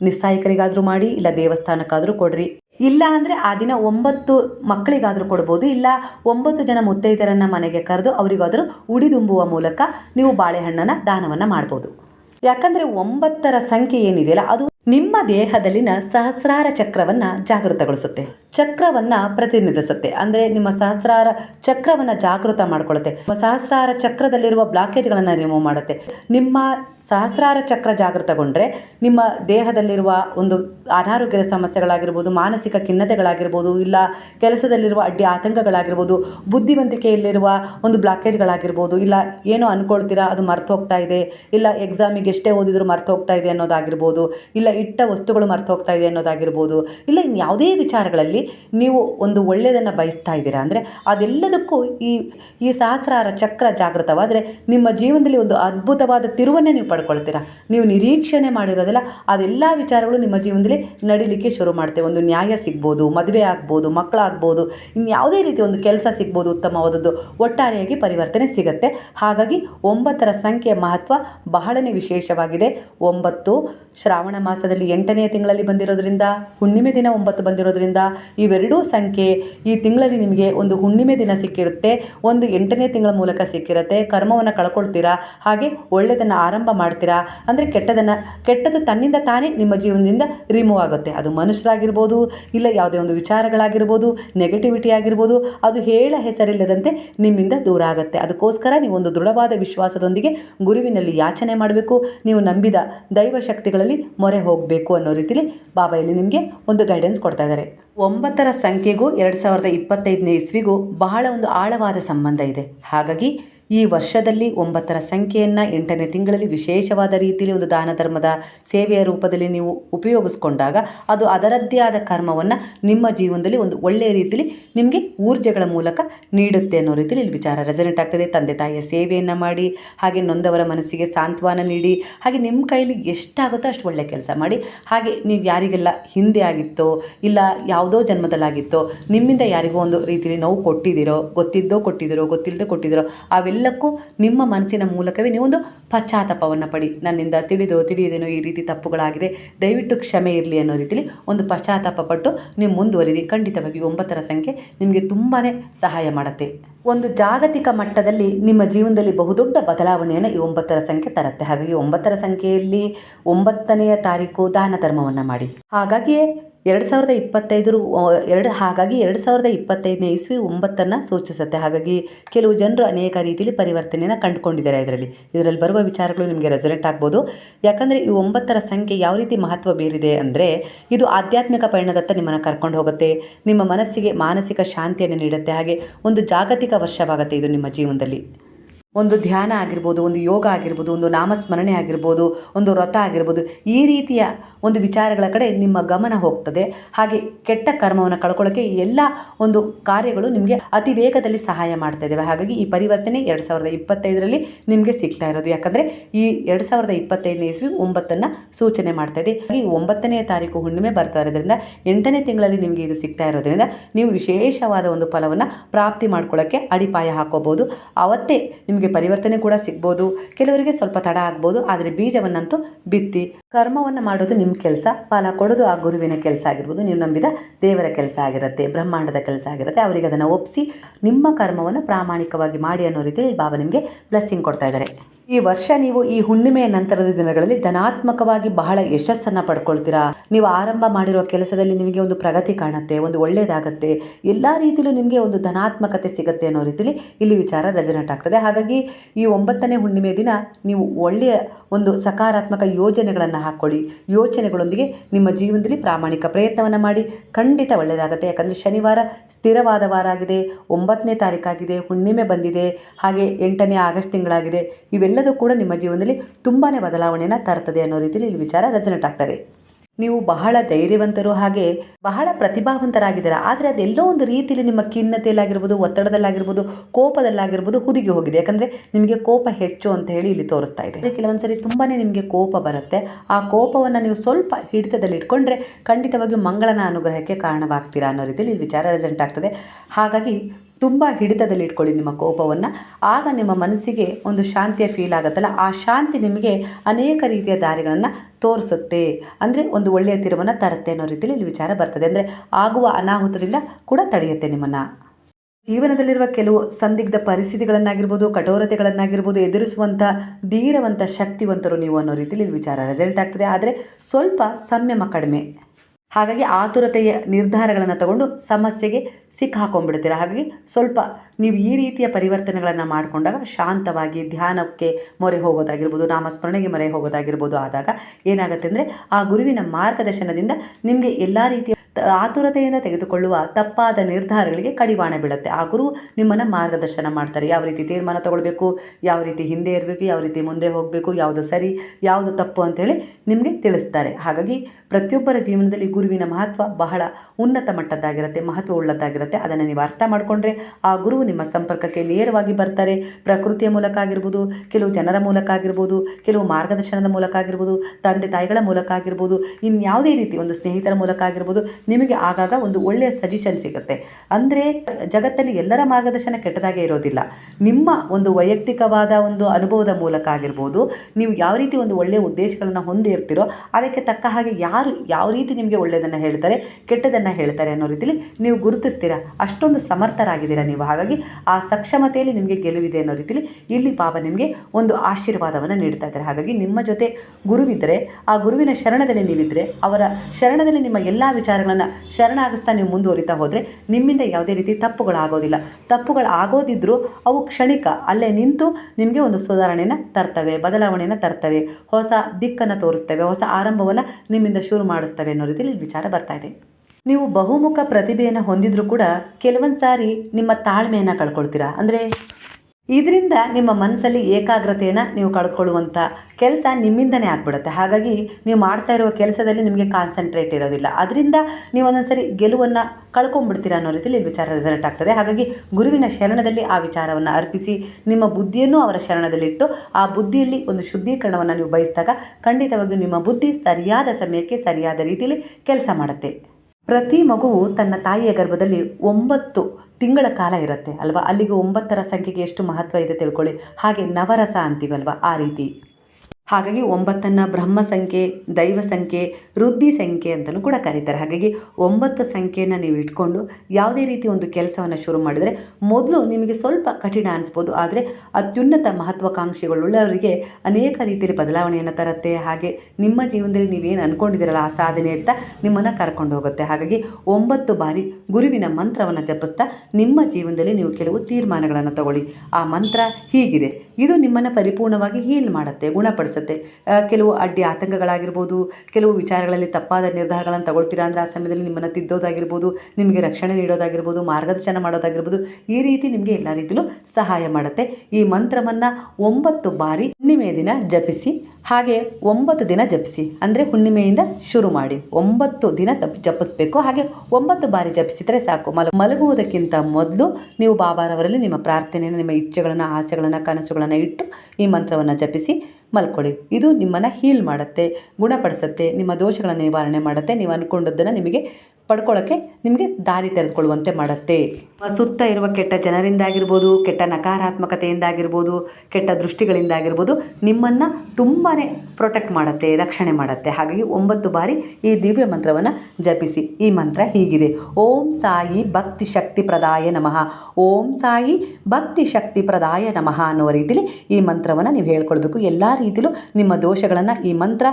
ನಿಸ್ಸಾಯಕರಿಗಾದರೂ ಮಾಡಿ, ಇಲ್ಲ ದೇವಸ್ಥಾನಕ್ಕಾದರೂ ಕೊಡ್ರಿ. ಇಲ್ಲ ಅಂದರೆ ಆ ದಿನ ಒಂಬತ್ತು ಮಕ್ಕಳಿಗಾದರೂ ಕೊಡ್ಬೋದು, ಇಲ್ಲ ಒಂಬತ್ತು ಜನ ಮುತ್ತೈದರನ್ನು ಮನೆಗೆ ಕರೆದು ಅವರಿಗಾದರೂ ಉಡಿದುಂಬುವ ಮೂಲಕ ನೀವು ಬಾಳೆಹಣ್ಣನ್ನು ದಾನವನ್ನು ಮಾಡ್ಬೋದು. ಯಾಕಂದರೆ ಒಂಬತ್ತರ ಸಂಖ್ಯೆ ಏನಿದೆಯಲ್ಲ ಅದು ನಿಮ್ಮ ದೇಹದಲ್ಲಿನ ಸಹಸ್ರಾರ ಚಕ್ರವನ್ನು ಜಾಗೃತಗೊಳಿಸುತ್ತೆ. ಚಕ್ರವನ್ನು ಪ್ರತಿನಿಧಿಸುತ್ತೆ. ಅಂದರೆ ನಿಮ್ಮ ಸಹಸ್ರಾರ ಚಕ್ರವನ್ನು ಜಾಗೃತ ಮಾಡ್ಕೊಳುತ್ತೆ. ನಿಮ್ಮ ಸಹಸ್ರಾರ ಚಕ್ರದಲ್ಲಿರುವ ಬ್ಲಾಕೇಜ್ಗಳನ್ನು ರಿಮೂವ್ ಮಾಡುತ್ತೆ. ನಿಮ್ಮ ಸಹಸ್ರಾರ ಚಕ್ರ ಜಾಗೃತಗೊಂಡ್ರೆ ನಿಮ್ಮ ದೇಹದಲ್ಲಿರುವ ಒಂದು ಅನಾರೋಗ್ಯದ ಸಮಸ್ಯೆಗಳಾಗಿರ್ಬೋದು, ಮಾನಸಿಕ ಖಿನ್ನತೆಗಳಾಗಿರ್ಬೋದು, ಇಲ್ಲ ಕೆಲಸದಲ್ಲಿರುವ ಅಡ್ಡಿ ಆತಂಕಗಳಾಗಿರ್ಬೋದು, ಬುದ್ಧಿವಂತಿಕೆಯಲ್ಲಿರುವ ಒಂದು ಬ್ಲಾಕೇಜ್ಗಳಾಗಿರ್ಬೋದು ಇಲ್ಲ ಏನೋ ಅನ್ಕೊಳ್ತೀರಾ ಅದು ಮರ್ತು ಹೋಗ್ತಾ ಇದೆ, ಇಲ್ಲ ಎಕ್ಸಾಮಿಗೆ ಎಷ್ಟೇ ಓದಿದ್ರು ಮರ್ತು ಹೋಗ್ತಾ ಇದೆ ಅನ್ನೋದಾಗಿರ್ಬೋದು, ಇಲ್ಲ ಇಟ್ಟ ವಸ್ತುಗಳು ಮರ್ತು ಹೋಗ್ತಾ ಇದೆ ಅನ್ನೋದಾಗಿರ್ಬೋದು, ಇಲ್ಲ ಇನ್ನು ಯಾವುದೇ ವಿಚಾರಗಳಲ್ಲಿ ನೀವು ಒಂದು ಒಳ್ಳೆಯದನ್ನು ಬಯಸ್ತಾ ಇದ್ದೀರಾ? ಅಂದರೆ ಅದೆಲ್ಲದಕ್ಕೂ ಈ ಈ ಸಹಸ್ರಾರ ಚಕ್ರ ಜಾಗೃತವಾದರೆ ನಿಮ್ಮ ಜೀವನದಲ್ಲಿ ಒಂದು ಅದ್ಭುತವಾದ ತಿರುವನ್ನೇ ನೀವು ಪಡ್ಕೊಳ್ತೀರಾ? ನೀವು ನಿರೀಕ್ಷಣೆ ಮಾಡಿರೋದಿಲ್ಲ. ಅದೆಲ್ಲ ವಿಚಾರಗಳು ನಿಮ್ಮ ಜೀವನದಲ್ಲಿ ನಡಿಲಿಕ್ಕೆ ಶುರು ಮಾಡ್ತೇವೆ. ಒಂದು ನ್ಯಾಯ ಸಿಗ್ಬೋದು, ಮದುವೆ ಆಗ್ಬೋದು, ಮಕ್ಕಳಾಗ್ಬೋದು ಇನ್ಯಾವುದೇ ರೀತಿ ಒಂದು ಕೆಲಸ ಸಿಗ್ಬೋದು, ಉತ್ತಮವಾದದ್ದು ಒಟ್ಟಾರೆಯಾಗಿ ಪರಿವರ್ತನೆ ಸಿಗುತ್ತೆ. ಹಾಗಾಗಿ ಒಂಬತ್ತರ ಸಂಖ್ಯೆಯ ಮಹತ್ವ ಬಹಳನೇ ವಿಶೇಷವಾಗಿದೆ. ಒಂಬತ್ತು ಶ್ರಾವಣ ಮಾಸದಲ್ಲಿ ಎಂಟನೇ ತಿಂಗಳಲ್ಲಿ ಬಂದಿರೋದ್ರಿಂದ, ಹುಣ್ಣಿಮೆ ದಿನ ಒಂಬತ್ತು ಬಂದಿರೋದ್ರಿಂದ ಇವೆರಡೂ ಸಂಖ್ಯೆ ಈ ತಿಂಗಳಲ್ಲಿ ನಿಮಗೆ ಒಂದು ಹುಣ್ಣಿಮೆ ದಿನ ಸಿಕ್ಕಿರುತ್ತೆ, ಒಂದು ಎಂಟನೇ ತಿಂಗಳ ಮೂಲಕ ಸಿಕ್ಕಿರುತ್ತೆ. ಕರ್ಮವನ್ನು ಕಳ್ಕೊಳ್ತೀರಾ? ಹಾಗೆ ಒಳ್ಳೆಯದನ್ನು ಆರಂಭ ಮಾಡ್ತೀರಾ? ಅಂದರೆ ಕೆಟ್ಟದನ್ನು, ಕೆಟ್ಟದ್ದು ತನ್ನಿಂದ ತಾನೇ ನಿಮ್ಮ ಜೀವನದಿಂದ ರಿಮೂವ್ ಆಗುತ್ತೆ. ಅದು ಮನುಷ್ಯರಾಗಿರ್ಬೋದು, ಇಲ್ಲ ಯಾವುದೇ ಒಂದು ವಿಚಾರಗಳಾಗಿರ್ಬೋದು ನೆಗೆಟಿವಿಟಿ ಆಗಿರ್ಬೋದು, ಅದು ಹೇಳ ಹೆಸರಿಲ್ಲದಂತೆ ನಿಮ್ಮಿಂದ ದೂರ ಆಗುತ್ತೆ. ಅದಕ್ಕೋಸ್ಕರ ನೀವು ಒಂದು ದೃಢವಾದ ವಿಶ್ವಾಸದೊಂದಿಗೆ ಗುರುವಿನಲ್ಲಿ ಯಾಚನೆ ಮಾಡಬೇಕು. ನೀವು ನಂಬಿದ ದೈವ ಶಕ್ತಿಗಳಲ್ಲಿ ಮೊರೆ ಹೋಗಬೇಕು ಅನ್ನೋ ರೀತಿಲಿ ಬಾಬಾ ಇಲ್ಲಿ ನಿಮಗೆ ಒಂದು ಗೈಡೆನ್ಸ್ ಕೊಡ್ತಾ ಇದ್ದಾರೆ ಒಂಬತ್ತರ ಸಂಖ್ಯೆಗೂ ಎರಡು ಸಾವಿರದ ಇಪ್ಪತ್ತೈದನೇ ಇಸ್ವಿಗೂ ಬಹಳ ಒಂದು ಆಳವಾದ ಸಂಬಂಧ ಇದೆ. ಹಾಗಾಗಿ ಈ ವರ್ಷದಲ್ಲಿ ಒಂಬತ್ತರ ಸಂಖ್ಯೆಯನ್ನು ಎಂಟನೇ ತಿಂಗಳಲ್ಲಿ ವಿಶೇಷವಾದ ರೀತಿಯಲ್ಲಿ ಒಂದು ದಾನ ಧರ್ಮದ ಸೇವೆಯ ರೂಪದಲ್ಲಿ ನೀವು ಉಪಯೋಗಿಸ್ಕೊಂಡಾಗ ಅದು ಅದರದ್ದೇ ಆದ ಕರ್ಮವನ್ನು ನಿಮ್ಮ ಜೀವನದಲ್ಲಿ ಒಂದು ಒಳ್ಳೆಯ ರೀತಿಯಲ್ಲಿ ನಿಮಗೆ ಊರ್ಜೆಗಳ ಮೂಲಕ ನೀಡುತ್ತೆ ಅನ್ನೋ ರೀತಿಯಲ್ಲಿ ಇಲ್ಲಿ ವಿಚಾರ ರೆಸನೆಂಟ್ ಆಗ್ತದೆ. ತಂದೆ ತಾಯಿಯ ಸೇವೆಯನ್ನು ಮಾಡಿ, ಹಾಗೆ ನೊಂದವರ ಮನಸ್ಸಿಗೆ ಸಾಂತ್ವನ ನೀಡಿ, ಹಾಗೆ ನಿಮ್ಮ ಕೈಲಿ ಎಷ್ಟಾಗುತ್ತೋ ಅಷ್ಟು ಒಳ್ಳೆಯ ಕೆಲಸ ಮಾಡಿ, ಹಾಗೆ ನೀವು ಯಾರಿಗೆಲ್ಲ ಹಿಂದೆ ಆಗಿತ್ತೋ, ಇಲ್ಲ ಯಾವುದೋ ಜನ್ಮದಲ್ಲಾಗಿತ್ತೋ, ನಿಮ್ಮಿಂದ ಯಾರಿಗೋ ಒಂದು ರೀತಿಯಲ್ಲಿ ನೋವು ಕೊಟ್ಟಿದ್ದೀರೋ, ಗೊತ್ತಿದ್ದೋ ಕೊಟ್ಟಿದ್ದೀರೋ ಗೊತ್ತಿಲ್ಲದೆ ಕೊಟ್ಟಿದ್ದೀರೋ ಅವೆಲ್ಲಕ್ಕೂ ನಿಮ್ಮ ಮನಸ್ಸಿನ ಮೂಲಕವೇ ನೀವೊಂದು ಪಶ್ಚಾತ್ತಾಪವನ್ನು ಪಡಿ. ನನ್ನಿಂದ ತಿಳಿದೋ ತಿಳಿಯದೇನೋ ಈ ರೀತಿ ತಪ್ಪುಗಳಾಗಿದೆ. ದಯವಿಟ್ಟು ಕ್ಷಮೆ ಇರಲಿ ಅನ್ನೋ ರೀತಿಯಲ್ಲಿ ಒಂದು ಪಶ್ಚಾತ್ತಾಪ ಪಟ್ಟು ನೀವು ಮುಂದುವರಿರಿ. ಖಂಡಿತವಾಗಿ ಒಂಬತ್ತರ ಸಂಖ್ಯೆ ನಿಮಗೆ ತುಂಬಾ ಸಹಾಯ ಮಾಡುತ್ತೆ. ಒಂದು ಜಾಗತಿಕ ಮಟ್ಟದಲ್ಲಿ ನಿಮ್ಮ ಜೀವನದಲ್ಲಿ ಬಹುದೊಡ್ಡ ಬದಲಾವಣೆಯನ್ನು ಈ ಒಂಬತ್ತರ ಸಂಖ್ಯೆ ತರುತ್ತೆ. ಹಾಗಾಗಿ ಒಂಬತ್ತರ ಸಂಖ್ಯೆಯಲ್ಲಿ ಒಂಬತ್ತನೆಯ ತಾರೀಕು ದಾನ ಧರ್ಮವನ್ನು ಮಾಡಿ. ಹಾಗಾಗಿಯೇ ಎರಡು ಸಾವಿರದ ಇಪ್ಪತ್ತೈದರು ಎರಡು, ಹಾಗಾಗಿ ಎರಡು ಸಾವಿರದ ಇಪ್ಪತ್ತೈದನೇ ಇಸ್ವಿ ಒಂಬತ್ತನ್ನು ಸೂಚಿಸುತ್ತೆ. ಹಾಗಾಗಿ ಕೆಲವು ಜನರು ಅನೇಕ ರೀತಿಯಲ್ಲಿ ಪರಿವರ್ತನೆಯನ್ನು ಕಂಡುಕೊಂಡಿದ್ದಾರೆ ಇದರಲ್ಲಿ. ಇದರಲ್ಲಿ ಬರುವ ವಿಚಾರಗಳು ನಿಮಗೆ ರೆಸೊನೆಟ್ ಆಗ್ಬೋದು. ಯಾಕಂದರೆ ಈ ಒಂಬತ್ತರ ಸಂಖ್ಯೆ ಯಾವ ರೀತಿ ಮಹತ್ವ ಬೀರಿದೆ ಅಂದರೆ ಇದು ಆಧ್ಯಾತ್ಮಿಕ ಪಯಣದತ್ತ ನಿಮ್ಮನ್ನು ಕರ್ಕೊಂಡು ಹೋಗುತ್ತೆ. ನಿಮ್ಮ ಮನಸ್ಸಿಗೆ ಮಾನಸಿಕ ಶಾಂತಿಯನ್ನು ನೀಡುತ್ತೆ. ಹಾಗೆ ಒಂದು ಜಾಗತಿಕ ವರ್ಷವಾಗುತ್ತೆ ಇದು ನಿಮ್ಮ ಜೀವನದಲ್ಲಿ. ಒಂದು ಧ್ಯಾನ ಆಗಿರ್ಬೋದು, ಒಂದು ಯೋಗ ಆಗಿರ್ಬೋದು, ಒಂದು ನಾಮಸ್ಮರಣೆ ಆಗಿರ್ಬೋದು, ಒಂದು ವ್ರತ ಆಗಿರ್ಬೋದು, ಈ ರೀತಿಯ ಒಂದು ವಿಚಾರಗಳ ಕಡೆ ನಿಮ್ಮ ಗಮನ ಹೋಗ್ತದೆ. ಹಾಗೆ ಕೆಟ್ಟ ಕರ್ಮವನ್ನು ಕಳ್ಕೊಳ್ಳೋಕ್ಕೆ ಎಲ್ಲ ಒಂದು ಕಾರ್ಯಗಳು ನಿಮಗೆ ಅತಿ ವೇಗದಲ್ಲಿ ಸಹಾಯ ಮಾಡ್ತಾ ಇದ್ದಾವೆ ಹಾಗಾಗಿ ಈ ಪರಿವರ್ತನೆ ಎರಡು ಸಾವಿರದ ಇಪ್ಪತ್ತೈದರಲ್ಲಿ ನಿಮಗೆ ಸಿಗ್ತಾ ಇರೋದು. ಯಾಕಂದರೆ ಈ ಎರಡು ಸಾವಿರದ ಇಪ್ಪತ್ತೈದನೇ ಇಸ್ವಿ ಒಂಬತ್ತನ್ನು ಸೂಚನೆ ಮಾಡ್ತಾ ಇದೆ. ಈ ಒಂಬತ್ತನೇ ತಾರೀಕು ಹುಣ್ಣಿಮೆ ಬರ್ತಾ ಇರೋದ್ರಿಂದ ಎಂಟನೇ ತಿಂಗಳಲ್ಲಿ ನಿಮಗೆ ಇದು ಸಿಗ್ತಾ ಇರೋದ್ರಿಂದ ನೀವು ವಿಶೇಷವಾದ ಒಂದು ಫಲವನ್ನು ಪ್ರಾಪ್ತಿ ಮಾಡ್ಕೊಳ್ಳೋಕ್ಕೆ ಅಡಿಪಾಯ ಹಾಕೋಬೋದು. ಅವತ್ತೇ ನಿಮಗೆ ಪರಿವರ್ತನೆ ಕೂಡ ಸಿಗ್ಬೋದು. ಕೆಲವರಿಗೆ ಸ್ವಲ್ಪ ತಡ ಆಗ್ಬೋದು ಆದರೆ ಬೀಜವನ್ನಂತೂ ಬಿತ್ತಿ ಕರ್ಮವನ್ನು ಮಾಡೋದು ನಿಮ್ಮ ಕೆಲಸ, ಫಲ ಕೊಡೋದು ಆ ಗುರುವಿನ ಕೆಲಸ ಆಗಿರ್ಬೋದು, ನೀವು ನಂಬಿದ ದೇವರ ಕೆಲಸ ಆಗಿರುತ್ತೆ, ಬ್ರಹ್ಮಾಂಡದ ಕೆಲಸ ಆಗಿರುತ್ತೆ, ಅವರಿಗೆ ಅದನ್ನು ಒಪ್ಪಿಸಿ ನಿಮ್ಮ ಕರ್ಮವನ್ನು ಪ್ರಾಮಾಣಿಕವಾಗಿ ಮಾಡಿ ಅನ್ನೋ ರೀತಿಯಲ್ಲಿ ಬಾಬಾ ನಿಮಗೆ ಬ್ಲೆಸ್ಸಿಂಗ್ ಕೊಡ್ತಾ ಇದ್ದಾರೆ ಈ ವರ್ಷ ನೀವು ಈ ಹುಣ್ಣಿಮೆಯ ನಂತರದ ದಿನಗಳಲ್ಲಿ ಧನಾತ್ಮಕವಾಗಿ ಬಹಳ ಯಶಸ್ಸನ್ನು ಪಡ್ಕೊಳ್ತೀರಾ? ನೀವು ಆರಂಭ ಮಾಡಿರುವ ಕೆಲಸದಲ್ಲಿ ನಿಮಗೆ ಒಂದು ಪ್ರಗತಿ ಕಾಣುತ್ತೆ, ಒಂದು ಒಳ್ಳೆಯದಾಗತ್ತೆ ಎಲ್ಲ ರೀತಿಯಲ್ಲೂ ನಿಮಗೆ ಒಂದು ಧನಾತ್ಮಕತೆ ಸಿಗುತ್ತೆ ಅನ್ನೋ ರೀತಿಯಲ್ಲಿ ಇಲ್ಲಿ ವಿಚಾರ ರೆಸನೆಟ್ ಆಗ್ತದೆ. ಹಾಗಾಗಿ ಈ ಒಂಬತ್ತನೇ ಹುಣ್ಣಿಮೆ ದಿನ ನೀವು ಒಳ್ಳೆಯ ಒಂದು ಸಕಾರಾತ್ಮಕ ಯೋಜನೆಗಳನ್ನು ಹಾಕ್ಕೊಳ್ಳಿ ಯೋಚನೆಗಳೊಂದಿಗೆ ನಿಮ್ಮ ಜೀವನದಲ್ಲಿ ಪ್ರಾಮಾಣಿಕ ಪ್ರಯತ್ನವನ್ನು ಮಾಡಿ. ಖಂಡಿತ ಒಳ್ಳೆಯದಾಗುತ್ತೆ. ಯಾಕಂದರೆ ಶನಿವಾರ ಸ್ಥಿರವಾದ ವಾರ ಆಗಿದೆ ಒಂಬತ್ತನೇ ತಾರೀಕಾಗಿದೆ. ಹುಣ್ಣಿಮೆ ಬಂದಿದೆ. ಹಾಗೆ ಎಂಟನೇ ಆಗಸ್ಟ್ ತಿಂಗಳಾಗಿದೆ. ಇವೆಲ್ಲದೂ ಕೂಡ ನಿಮ್ಮ ಜೀವನದಲ್ಲಿ ತುಂಬಾ ಬದಲಾವಣೆಯನ್ನು ತರ್ತದೆ ಅನ್ನೋ ರೀತಿಯಲ್ಲಿ ಇಲ್ಲಿ ವಿಚಾರ ರೆಸನೆಟ್ ಆಗ್ತದೆ. ನೀವು ಬಹಳ ಧೈರ್ಯವಂತರು ಹಾಗೆ ಬಹಳ ಪ್ರತಿಭಾವಂತರಾಗಿದ್ದೀರಾ. ಆದರೆ ಅದೆಲ್ಲೋ ಒಂದು ರೀತಿಯಲ್ಲಿ ನಿಮ್ಮ ಖಿನ್ನತೆಯಲ್ಲಾಗಿರ್ಬೋದು, ಒತ್ತಡದಲ್ಲಾಗಿರ್ಬೋದು, ಕೋಪದಲ್ಲಾಗಿರ್ಬೋದು ಹುದುಗಿ ಹೋಗಿದೆ. ಯಾಕಂದರೆ ನಿಮಗೆ ಕೋಪ ಹೆಚ್ಚು ಅಂತ ಹೇಳಿ ಇಲ್ಲಿ ತೋರಿಸ್ತಾ ಇದೆ. ಕೆಲವೊಂದು ಸರಿ ತುಂಬಾ ನಿಮಗೆ ಕೋಪ ಬರುತ್ತೆ. ಆ ಕೋಪವನ್ನು ನೀವು ಸ್ವಲ್ಪ ಹಿಡಿತದಲ್ಲಿ ಇಟ್ಕೊಂಡ್ರೆ ಖಂಡಿತವಾಗಿಯೂ ಮಂಗಳನ ಅನುಗ್ರಹಕ್ಕೆ ಕಾರಣವಾಗ್ತೀರಾ ಅನ್ನೋ ರೀತಿಯಲ್ಲಿ ವಿಚಾರ ರೆಸೆಂಟ್ ಆಗ್ತದೆ. ಹಾಗಾಗಿ ತುಂಬ ಹಿಡಿತದಲ್ಲಿ ಇಟ್ಕೊಳ್ಳಿ ನಿಮ್ಮ ಕೋಪವನ್ನು. ಆಗ ನಿಮ್ಮ ಮನಸ್ಸಿಗೆ ಒಂದು ಶಾಂತಿಯ ಫೀಲ್ ಆಗುತ್ತಲ್ಲ. ಆ ಶಾಂತಿ ನಿಮಗೆ ಅನೇಕ ರೀತಿಯ ದಾರಿಗಳನ್ನು ತೋರಿಸುತ್ತೆ. ಅಂದರೆ ಒಂದು ಒಳ್ಳೆಯ ತಿರುವನ್ನು ತರುತ್ತೆ ಅನ್ನೋ ರೀತಿಯಲ್ಲಿ ಇಲ್ಲಿ ವಿಚಾರ ಬರ್ತದೆ. ಅಂದರೆ ಆಗುವ ಅನಾಹುತದಿಂದ ಕೂಡ ತಡೆಯುತ್ತೆ ನಿಮ್ಮನ್ನು. ಜೀವನದಲ್ಲಿರುವ ಕೆಲವು ಸಂದಿಗ್ಧ ಪರಿಸ್ಥಿತಿಗಳನ್ನಾಗಿರ್ಬೋದು, ಕಠೋರತೆಗಳನ್ನಾಗಿರ್ಬೋದು ಎದುರಿಸುವಂಥ ಧೀರವಂತ ಶಕ್ತಿವಂತರು ನೀವು ಅನ್ನೋ ರೀತಿಯಲ್ಲಿ ಇಲ್ಲಿ ವಿಚಾರ ರೆಸಲ್ಟ್ ಆಗ್ತದೆ. ಆದರೆ ಸ್ವಲ್ಪ ಸಂಯಮ ಕಡಿಮೆ. ಹಾಗಾಗಿ ಆತುರತೆಯ ನಿರ್ಧಾರಗಳನ್ನು ತಗೊಂಡು ಸಮಸ್ಯೆಗೆ ಸಿಕ್ಕಾಕೊಂಡ್ಬಿಡ್ತೀರ. ಹಾಗಾಗಿ ಸ್ವಲ್ಪ ನೀವು ಈ ರೀತಿಯ ಪರಿವರ್ತನೆಗಳನ್ನು ಮಾಡಿಕೊಂಡಾಗ ಶಾಂತವಾಗಿ ಧ್ಯಾನಕ್ಕೆ ಮೊರೆ ಹೋಗೋದಾಗಿರ್ಬೋದು, ನಾಮಸ್ಮರಣೆಗೆ ಮೊರೆ ಹೋಗೋದಾಗಿರ್ಬೋದು ಆದಾಗ ಏನಾಗುತ್ತೆ ಅಂದರೆ ಆ ಗುರುವಿನ ಮಾರ್ಗದರ್ಶನದಿಂದ ನಿಮಗೆ ಎಲ್ಲ ರೀತಿಯ ಆತುರತೆಯಿಂದ ತೆಗೆದುಕೊಳ್ಳುವ ತಪ್ಪಾದ ನಿರ್ಧಾರಗಳಿಗೆ ಕಡಿವಾಣ ಬೀಳುತ್ತೆ. ಆ ಗುರು ನಿಮ್ಮನ್ನು ಮಾರ್ಗದರ್ಶನ ಮಾಡ್ತಾರೆ. ಯಾವ ರೀತಿ ತೀರ್ಮಾನ ತಗೊಳ್ಬೇಕು, ಯಾವ ರೀತಿ ಹಿಂದೆ ಇರಬೇಕು, ಯಾವ ರೀತಿ ಮುಂದೆ ಹೋಗಬೇಕು, ಯಾವುದು ಸರಿ, ಯಾವುದು ತಪ್ಪು ಅಂತೇಳಿ ನಿಮಗೆ ತಿಳಿಸ್ತಾರೆ. ಹಾಗಾಗಿ ಪ್ರತಿಯೊಬ್ಬರ ಜೀವನದಲ್ಲಿ ಗುರುವಿನ ಮಹತ್ವ ಬಹಳ ಉನ್ನತ ಮಟ್ಟದ್ದಾಗಿರುತ್ತೆ ಮಹತ್ವ ಉಳ್ಳದ್ದಾಗಿರುತ್ತೆ ಅದನ್ನು ನೀವು ಅರ್ಥ ಮಾಡಿಕೊಂಡ್ರೆ ಆ ಗುರು ನಿಮ್ಮ ಸಂಪರ್ಕಕ್ಕೆ ನೇರವಾಗಿ ಬರ್ತಾರೆ. ಪ್ರಕೃತಿಯ ಮೂಲಕ ಆಗಿರ್ಬೋದು, ಕೆಲವು ಜನರ ಮೂಲಕ ಆಗಿರ್ಬೋದು, ಕೆಲವು ಮಾರ್ಗದರ್ಶನದ ಮೂಲಕ ಆಗಿರ್ಬೋದು, ತಂದೆ ತಾಯಿಗಳ ಮೂಲಕ ಆಗಿರ್ಬೋದು, ಇನ್ಯಾವುದೇ ರೀತಿ ಒಂದು ಸ್ನೇಹಿತರ ಮೂಲಕ ಆಗಿರ್ಬೋದು, ನಿಮಗೆ ಆಗಾಗ ಒಂದು ಒಳ್ಳೆಯ ಸಜೆಷನ್ ಸಿಗುತ್ತೆ. ಅಂದರೆ ಜಗತ್ತಲ್ಲಿ ಎಲ್ಲರ ಮಾರ್ಗದರ್ಶನ ಕೆಟ್ಟದಾಗೆ ಇರೋದಿಲ್ಲ. ನಿಮ್ಮ ಒಂದು ವೈಯಕ್ತಿಕವಾದ ಒಂದು ಅನುಭವದ ಮೂಲಕ ಆಗಿರ್ಬೋದು, ನೀವು ಯಾವ ರೀತಿ ಒಂದು ಒಳ್ಳೆಯ ಉದ್ದೇಶಗಳನ್ನು ಹೊಂದಿರ್ತೀರೋ, ಅದಕ್ಕೆ ತಕ್ಕ ಹಾಗೆ ಯಾರು ಯಾವ ರೀತಿ ನಿಮಗೆ ಒಳ್ಳೆಯದನ್ನು ಹೇಳ್ತಾರೆ, ಕೆಟ್ಟದನ್ನು ಹೇಳ್ತಾರೆ ಅನ್ನೋ ರೀತಿಯಲ್ಲಿ ನೀವು ಗುರುತಿಸ್ತೀರಾ? ಅಷ್ಟೊಂದು ಸಮರ್ಥರಾಗಿದ್ದೀರಾ ನೀವು? ಹಾಗಾಗಿ ಆ ಸಕ್ಷಮತೆಯಲ್ಲಿ ನಿಮಗೆ ಗೆಲುವಿದೆ ಅನ್ನೋ ರೀತಿಯಲ್ಲಿ ಇಲ್ಲಿ ಪಾಪ ನಿಮಗೆ ಒಂದು ಆಶೀರ್ವಾದವನ್ನು ನೀಡ್ತಾ ಇದ್ದಾರೆ. ಹಾಗಾಗಿ ನಿಮ್ಮ ಜೊತೆ ಗುರುವಿದ್ದರೆ, ಆ ಗುರುವಿನ ಶರಣದಲ್ಲಿ ನೀವಿದ್ದರೆ ಅವರ ಶರಣದಲ್ಲಿ ನಿಮ್ಮ ಎಲ್ಲ ವಿಚಾರಗಳನ್ನು ಶರಣಾಗಿಸ್ತಾ ನೀವು ಮುಂದುವರಿತಾ ಹೋದರೆ ನಿಮ್ಮಿಂದ ಯಾವುದೇ ರೀತಿ ತಪ್ಪುಗಳಾಗೋದಿಲ್ಲ. ತಪ್ಪುಗಳು ಆಗೋದಿದ್ರೂ ಅವು ಕ್ಷಣಿಕ, ಅಲ್ಲೇ ನಿಂತು ನಿಮಗೆ ಒಂದು ಸುಧಾರಣೆಯನ್ನು ತರ್ತವೆ, ಬದಲಾವಣೆಯನ್ನು ತರ್ತವೆ, ಹೊಸ ದಿಕ್ಕನ್ನು ತೋರಿಸ್ತವೆ, ಹೊಸ ಆರಂಭವನ್ನು ನಿಮ್ಮಿಂದ ಶುರು ಮಾಡಿಸ್ತವೆ ಅನ್ನೋ ರೀತಿಯಲ್ಲಿ ವಿಚಾರ ಬರ್ತಾ ಇದೆ. ನೀವು ಬಹುಮುಖ ಪ್ರತಿಭೆಯನ್ನು ಹೊಂದಿದ್ರೂ ಕೂಡ ಕೆಲವೊಂದು ಸಾರಿ ನಿಮ್ಮ ತಾಳ್ಮೆಯನ್ನು ಕಳ್ಕೊಳ್ತೀರಾ? ಅಂದರೆ ಇದರಿಂದ ನಿಮ್ಮ ಮನಸ್ಸಲ್ಲಿ ಏಕಾಗ್ರತೆಯನ್ನು ನೀವು ಕಳ್ಕೊಳ್ಳುವಂಥ ಕೆಲಸ ನಿಮ್ಮಿಂದನೇ ಆಗ್ಬಿಡುತ್ತೆ. ಹಾಗಾಗಿ ನೀವು ಮಾಡ್ತಾ ಇರುವ ಕೆಲಸದಲ್ಲಿ ನಿಮಗೆ ಕಾನ್ಸಂಟ್ರೇಟ್ ಇರೋದಿಲ್ಲ. ಅದರಿಂದ ನೀವು ಒಂದೊಂದು ಸರಿ ಗೆಲುವನ್ನು ಕಳ್ಕೊಂಡ್ಬಿಡ್ತೀರಾ ಅನ್ನೋ ರೀತಿಯಲ್ಲಿ ಈ ವಿಚಾರ ರಿಸಲ್ಟ್ ಆಗ್ತದೆ. ಹಾಗಾಗಿ ಗುರುವಿನ ಶರಣದಲ್ಲಿ ಆ ವಿಚಾರವನ್ನು ಅರ್ಪಿಸಿ, ನಿಮ್ಮ ಬುದ್ಧಿಯನ್ನು ಅವರ ಶರಣದಲ್ಲಿಟ್ಟು, ಆ ಬುದ್ಧಿಯಲ್ಲಿ ಒಂದು ಶುದ್ಧೀಕರಣವನ್ನು ನೀವು ಬಯಸಿದಾಗ ಖಂಡಿತವಾಗಿಯೂ ನಿಮ್ಮ ಬುದ್ಧಿ ಸರಿಯಾದ ಸಮಯಕ್ಕೆ ಸರಿಯಾದ ರೀತಿಯಲ್ಲಿ ಕೆಲಸ ಮಾಡುತ್ತೆ. ಪ್ರತಿ ಮಗುವು ತನ್ನ ತಾಯಿಯ ಗರ್ಭದಲ್ಲಿ ಒಂಬತ್ತು ತಿಂಗಳ ಕಾಲ ಇರುತ್ತೆ, ಅಲ್ವಾ? ಅಲ್ಲಿಗೆ ಒಂಬತ್ತರ ಸಂಖ್ಯೆಗೆ ಎಷ್ಟು ಮಹತ್ವ ಇದೆ ತಿಳ್ಕೊಳ್ಳಿ. ಹಾಗೆ ನವರಸ ಅಂತೀವಲ್ವ? ಆ ರೀತಿ. ಹಾಗಾಗಿ ಒಂಬತ್ತನ್ನು ಬ್ರಹ್ಮ ಸಂಖ್ಯೆ, ದೈವ ಸಂಖ್ಯೆ, ವೃದ್ಧಿ ಸಂಖ್ಯೆ ಅಂತಲೂ ಕೂಡ ಕರೀತಾರೆ. ಹಾಗಾಗಿ ಒಂಬತ್ತು ಸಂಖ್ಯೆಯನ್ನು ನೀವು ಇಟ್ಕೊಂಡು ಯಾವುದೇ ರೀತಿ ಒಂದು ಕೆಲಸವನ್ನು ಶುರು ಮಾಡಿದರೆ ಮೊದಲು ನಿಮಗೆ ಸ್ವಲ್ಪ ಕಠಿಣ ಅನಿಸ್ಬೋದು. ಆದರೆ ಅತ್ಯುನ್ನತ ಮಹತ್ವಾಕಾಂಕ್ಷೆಗಳುಳ್ಳವರಿಗೆ ಅನೇಕ ರೀತಿಯಲ್ಲಿ ಬದಲಾವಣೆಯನ್ನು ತರುತ್ತೆ. ಹಾಗೆ ನಿಮ್ಮ ಜೀವನದಲ್ಲಿ ನೀವೇನು ಅಂದ್ಕೊಂಡಿದ್ದೀರಲ್ಲ ಆ ಸಾಧನೆ ಅಂತ ನಿಮ್ಮನ್ನು ಕರ್ಕೊಂಡು ಹೋಗುತ್ತೆ. ಹಾಗಾಗಿ ಒಂಬತ್ತು ಬಾರಿ ಗುರುವಿನ ಮಂತ್ರವನ್ನು ಜಪಿಸ್ತಾ ನಿಮ್ಮ ಜೀವನದಲ್ಲಿ ನೀವು ಕೆಲವು ತೀರ್ಮಾನಗಳನ್ನು ತಗೊಳ್ಳಿ. ಆ ಮಂತ್ರ ಹೀಗಿದೆ. ಇದು ನಿಮ್ಮನ್ನು ಪರಿಪೂರ್ಣವಾಗಿ ಹೀಲ್ ಮಾಡುತ್ತೆ, ಗುಣಪಡಿಸುತ್ತೆ. ಕೆಲವು ಅಡ್ಡಿ ಆತಂಕಗಳಾಗಿರ್ಬೋದು, ಕೆಲವು ವಿಚಾರಗಳಲ್ಲಿ ತಪ್ಪಾದ ನಿರ್ಧಾರಗಳನ್ನು ತಗೊಳ್ತೀರಾ ಅಂದರೆ ಆ ಸಮಯದಲ್ಲಿ ನಿಮ್ಮನ್ನು ತಿದ್ದೋದಾಗಿರ್ಬೋದು, ನಿಮಗೆ ರಕ್ಷಣೆ ನೀಡೋದಾಗಿರ್ಬೋದು, ಮಾರ್ಗದರ್ಶನ ಮಾಡೋದಾಗಿರ್ಬೋದು, ಈ ರೀತಿ ನಿಮಗೆ ಎಲ್ಲ ರೀತಿಯಲ್ಲೂ ಸಹಾಯ ಮಾಡುತ್ತೆ. ಈ ಮಂತ್ರವನ್ನು ಒಂಬತ್ತು ಬಾರಿ ಹುಣ್ಣಿಮೆಯ ದಿನ ಜಪಿಸಿ ಹಾಗೆ ಒಂಬತ್ತು ದಿನ ಜಪಿಸಿ, ಅಂದರೆ ಹುಣ್ಣಿಮೆಯಿಂದ ಶುರು ಮಾಡಿ. ಒಂಬತ್ತು ದಿನ ತಪ್ಪು ಜಪಿಸ್ಬೇಕು. ಹಾಗೆ ಒಂಬತ್ತು ಬಾರಿ ಜಪಿಸಿದರೆ ಸಾಕು. ಮಲ, ಮಲಗುವುದಕ್ಕಿಂತ ಮೊದಲು ನೀವು ಬಾಬಾರವರಲ್ಲಿ ನಿಮ್ಮ ಪ್ರಾರ್ಥನೆಯನ್ನು, ನಿಮ್ಮ ಇಚ್ಛೆಗಳನ್ನು, ಆಸೆಗಳನ್ನು, ಕನಸುಗಳನ್ನು ಇಟ್ಟು ಈ ಮಂತ್ರವನ್ನು ಜಪಿಸಿ ಮಲ್ಕೊಳ್ಳಿ. ಇದು ನಿಮ್ಮನ್ನು ಹೀಲ್ ಮಾಡುತ್ತೆ, ಗುಣಪಡಿಸುತ್ತೆ, ನಿಮ್ಮ ದೋಷಗಳನ್ನು ನಿವಾರಣೆ ಮಾಡುತ್ತೆ. ನೀವು ಅಂದ್ಕೊಂಡದ್ದನ್ನು ನಿಮಗೆ ಪಡ್ಕೊಳ್ಳೋಕ್ಕೆ ನಿಮಗೆ ದಾರಿ ತೆರೆದುಕೊಳ್ಳುವಂತೆ ಮಾಡುತ್ತೆ. ಸುತ್ತ ಇರುವ ಕೆಟ್ಟ ಜನರಿಂದಾಗಿರ್ಬೋದು, ಕೆಟ್ಟ ನಕಾರಾತ್ಮಕತೆಯಿಂದಾಗಿರ್ಬೋದು, ಕೆಟ್ಟ ದೃಷ್ಟಿಗಳಿಂದಾಗಿರ್ಬೋದು ನಿಮ್ಮನ್ನು ತುಂಬಾ ಪ್ರೊಟೆಕ್ಟ್ ಮಾಡುತ್ತೆ, ರಕ್ಷಣೆ ಮಾಡುತ್ತೆ. ಹಾಗಾಗಿ ಒಂಬತ್ತು ಬಾರಿ ಈ ದಿವ್ಯ ಮಂತ್ರವನ್ನು ಜಪಿಸಿ. ಈ ಮಂತ್ರ ಹೀಗಿದೆ. ಓಂ ಸಾಯಿ ಭಕ್ತಿ ಶಕ್ತಿ ಪ್ರದಾಯ ನಮಃ. ಓಂ ಸಾಯಿ ಭಕ್ತಿ ಶಕ್ತಿ ಪ್ರದಾಯ ನಮಃ ಅನ್ನುವ ರೀತಿಯಲ್ಲಿ ಈ ಮಂತ್ರವನ್ನು ನೀವು ಹೇಳ್ಕೊಳ್ಬೇಕು. ಎಲ್ಲ ರೀತಿಯಲ್ಲೂ ನಿಮ್ಮ ದೋಷಗಳನ್ನು ಈ ಮಂತ್ರ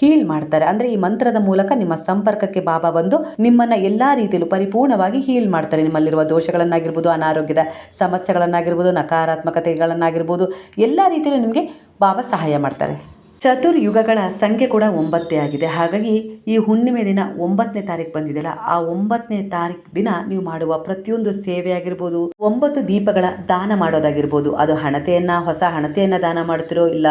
ಹೀಲ್ ಮಾಡ್ತಾರೆ. ಅಂದರೆ ಈ ಮಂತ್ರದ ಮೂಲಕ ನಿಮ್ಮ ಸಂಪರ್ಕಕ್ಕೆ ಬಾಬಾ ಬಂದು ನಿಮ್ಮನ್ನು ಎಲ್ಲ ರೀತಿಯಲ್ಲೂ ಪರಿಪೂರ್ಣವಾಗಿ ಹೀಲ್ ಮಾಡ್ತಾರೆ. ನಿಮ್ಮಲ್ಲಿರುವ ದೋಷಗಳನ್ನಾಗಿರ್ಬೋದು, ಅನಾರೋಗ್ಯದ ಸಮಸ್ಯೆಗಳನ್ನಾಗಿರ್ಬೋದು, ನಕಾರಾತ್ಮಕತೆಗಳನ್ನಾಗಿರ್ಬೋದು, ಎಲ್ಲ ರೀತಿಯಲ್ಲೂ ನಿಮಗೆ ಬಾಬಾ ಸಹಾಯ ಮಾಡ್ತಾರೆ. ಚತುರ್ಯುಗಗಳ ಸಂಖ್ಯೆ ಕೂಡ ಒಂಬತ್ತೇ ಆಗಿದೆ. ಹಾಗಾಗಿ ಈ ಹುಣ್ಣಿಮೆ ದಿನ ಒಂಬತ್ತನೇ ತಾರೀಕು ಬಂದಿದೆಯಲ್ಲ, ಆ ಒಂಬತ್ತನೇ ತಾರೀಕು ದಿನ ನೀವು ಮಾಡುವ ಪ್ರತಿಯೊಂದು ಸೇವೆ ಆಗಿರ್ಬೋದು ಒಂಬತ್ತು ದೀಪಗಳ ದಾನ ಮಾಡೋದಾಗಿರ್ಬೋದು. ಅದು ಹಣತೆಯನ್ನು, ಹೊಸ ಹಣತೆಯನ್ನು ದಾನ ಮಾಡ್ತಿರೋ, ಇಲ್ಲ